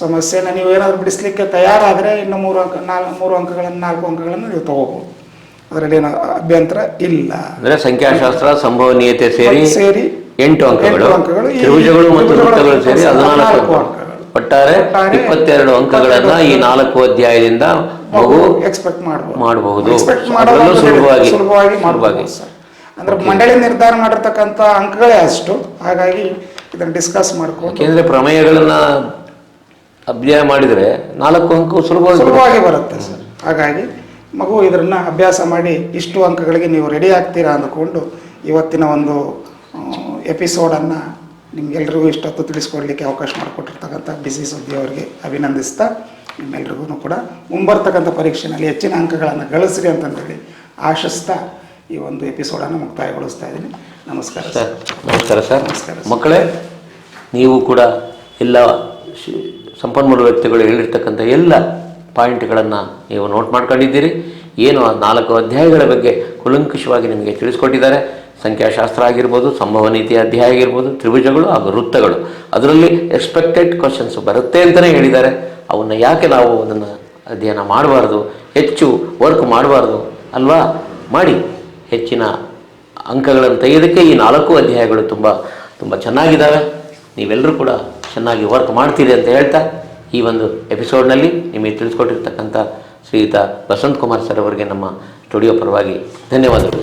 ಸಮಸ್ಯೆನ ನೀವು ಏನಾದರೂ ಬಿಡಿಸ್ಲಿಕ್ಕೆ ತಯಾರಾದರೆ ಇನ್ನು ಮೂರು ಅಂಕ ನಾಲ್ಕು ಮೂರು ಅಂಕಗಳನ್ನು ನಾಲ್ಕು ಅಂಕಗಳನ್ನು ನೀವು ತೊಗೋಬೋದು ಅದರಲ್ಲಿ ಏನು ಅಭ್ಯಂತರ ಇಲ್ಲ ಅಂದರೆ ಸಂಖ್ಯಾಶಾಸ್ತ್ರ ಸಂಭವನೀಯತೆ ಸೇರಿ ಸೇರಿ ಎಂಟು ಅಂಕಗಳು ಅಂಕಗಳು. ಮತ್ತು ಸೇರಿ ಹದಿನಾಲ್ಕು ಅಂಕಗಳು. ಒಟ್ಟಾರೆ ಇಪ್ಪತ್ತೆರಡು ಅಂಕಗಳನ್ನ ಈ ನಾಲ್ಕು ಅಧ್ಯಾಯದಿಂದ ಮಗು ಎಕ್ಸ್ಪೆಕ್ಟ್ ಮಾಡಬಹುದು ಮಾಡಬಹುದು. ಸುಲಭವಾಗಿ. ಸುಲಭವಾಗಿ. ಮಾಡಬಹುದು ಸರ್ ಅಂದ್ರೆ ಮಂಡಳಿ ನಿರ್ಧಾರ ಮಾಡಿರ್ತಕ್ಕಂಥ ಅಂಕಗಳೇ ಅಷ್ಟು ಹಾಗಾಗಿ ಇದನ್ನು ಡಿಸ್ಕಸ್ ಮಾಡ್ಕೊಂಡು ಯಾಕೆಂದ್ರೆ ಪ್ರಮೇಯಗಳನ್ನ ಅಭ್ಯಾಯ ಮಾಡಿದ್ರೆ ನಾಲ್ಕು ಅಂಕ ಸುಲಭವಾಗಿ ಸುಲಭವಾಗಿ ಬರುತ್ತೆ ಸರ್ ಹಾಗಾಗಿ ಮಗು ಇದನ್ನ ಅಭ್ಯಾಸ ಮಾಡಿ ಇಷ್ಟು ಅಂಕಗಳಿಗೆ ನೀವು ರೆಡಿ ಆಗ್ತೀರಾ ಅಂದ್ಕೊಂಡು ಇವತ್ತಿನ ಒಂದು ಎಪಿಸೋಡನ್ನು ನಿಮ್ಗೆಲ್ರಿಗೂ ಇಷ್ಟೊತ್ತು ತಿಳಿಸ್ಕೊಡ್ಲಿಕ್ಕೆ ಅವಕಾಶ ಮಾಡಿಕೊಟ್ಟಿರ್ತಕ್ಕಂಥ ಬಿಸಿ ಸುದ್ದಿ ಅವರಿಗೆ ಅಭಿನಂದಿಸ್ತಾ ನಿಮ್ಮೆಲ್ರಿಗೂ ಕೂಡ ಮುಂಬರ್ತಕ್ಕಂಥ ಪರೀಕ್ಷೆಯಲ್ಲಿ ಹೆಚ್ಚಿನ ಅಂಕಗಳನ್ನು ಗಳಿಸ್ರಿ ಅಂತಂದೇಳಿ ಆಶಿಸ್ತಾ ಈ ಒಂದು ಎಪಿಸೋಡನ್ನು ಮುಕ್ತಾಯಗೊಳಿಸ್ತಾ ಇದ್ದೀನಿ. ನಮಸ್ಕಾರ ಸರ್. ನಮಸ್ಕಾರ ಸರ್. ನಮಸ್ಕಾರ. ಮಕ್ಕಳೇ ನೀವು ಕೂಡ ಎಲ್ಲ ಶಿ- ಸಂಪನ್ಮೂಲ ವ್ಯಕ್ತಿಗಳು ಹೇಳಿರ್ತಕ್ಕಂಥ ಎಲ್ಲ ಪಾಯಿಂಟ್ಗಳನ್ನು ನೀವು ನೋಟ್ ಮಾಡ್ಕೊಂಡಿದ್ದೀರಿ. ಏನು ನಾಲ್ಕು ಅಧ್ಯಾಯಗಳ ಬಗ್ಗೆ ಕುಲಂಕುಷವಾಗಿ ನಿಮಗೆ ತಿಳಿಸ್ಕೊಟ್ಟಿದ್ದಾರೆ. ಸಂಖ್ಯಾಶಾಸ್ತ್ರ ಆಗಿರ್ಬೋದು ಸಂಭವ ನೀತಿ ಅಧ್ಯಾಯ ಆಗಿರ್ಬೋದು, ತ್ರಿಭುಜಗಳು ಹಾಗೂ ವೃತ್ತಗಳು. ಅದರಲ್ಲಿ ಎಕ್ಸ್ಪೆಕ್ಟೆಡ್ ಕ್ವಶನ್ಸ್ ಬರುತ್ತೆ ಅಂತಲೇ ಹೇಳಿದ್ದಾರೆ. ಅವನ್ನು ಯಾಕೆ ನಾವು ಅದನ್ನು ಅಧ್ಯಯನ ಮಾಡಬಾರ್ದು? ಹೆಚ್ಚು ವರ್ಕ್ ಮಾಡಬಾರ್ದು ಅಲ್ವಾ? ಮಾಡಿ. ಹೆಚ್ಚಿನ ಅಂಕಗಳನ್ನು ತೆಗೆಯೋದಕ್ಕೆ ಈ ನಾಲ್ಕು ಅಧ್ಯಾಯಗಳು ತುಂಬ ತುಂಬ ಚೆನ್ನಾಗಿದ್ದಾವೆ. ನೀವೆಲ್ಲರೂ ಕೂಡ ಚೆನ್ನಾಗಿ ವರ್ಕ್ ಮಾಡ್ತೀರಿ ಅಂತ ಹೇಳ್ತಾ ಈ ಒಂದು ಎಪಿಸೋಡ್ನಲ್ಲಿ ನಿಮಗೆ ತಿಳಿಸ್ಕೊಟ್ಟಿರ್ತಕ್ಕಂಥ ಶ್ರೀಯುತ ವಸಂತ್ ಕುಮಾರ್ ಸರ್ ಅವರಿಗೆ ನಮ್ಮ ಸ್ಟುಡಿಯೋ ಪರವಾಗಿ ಧನ್ಯವಾದಗಳು.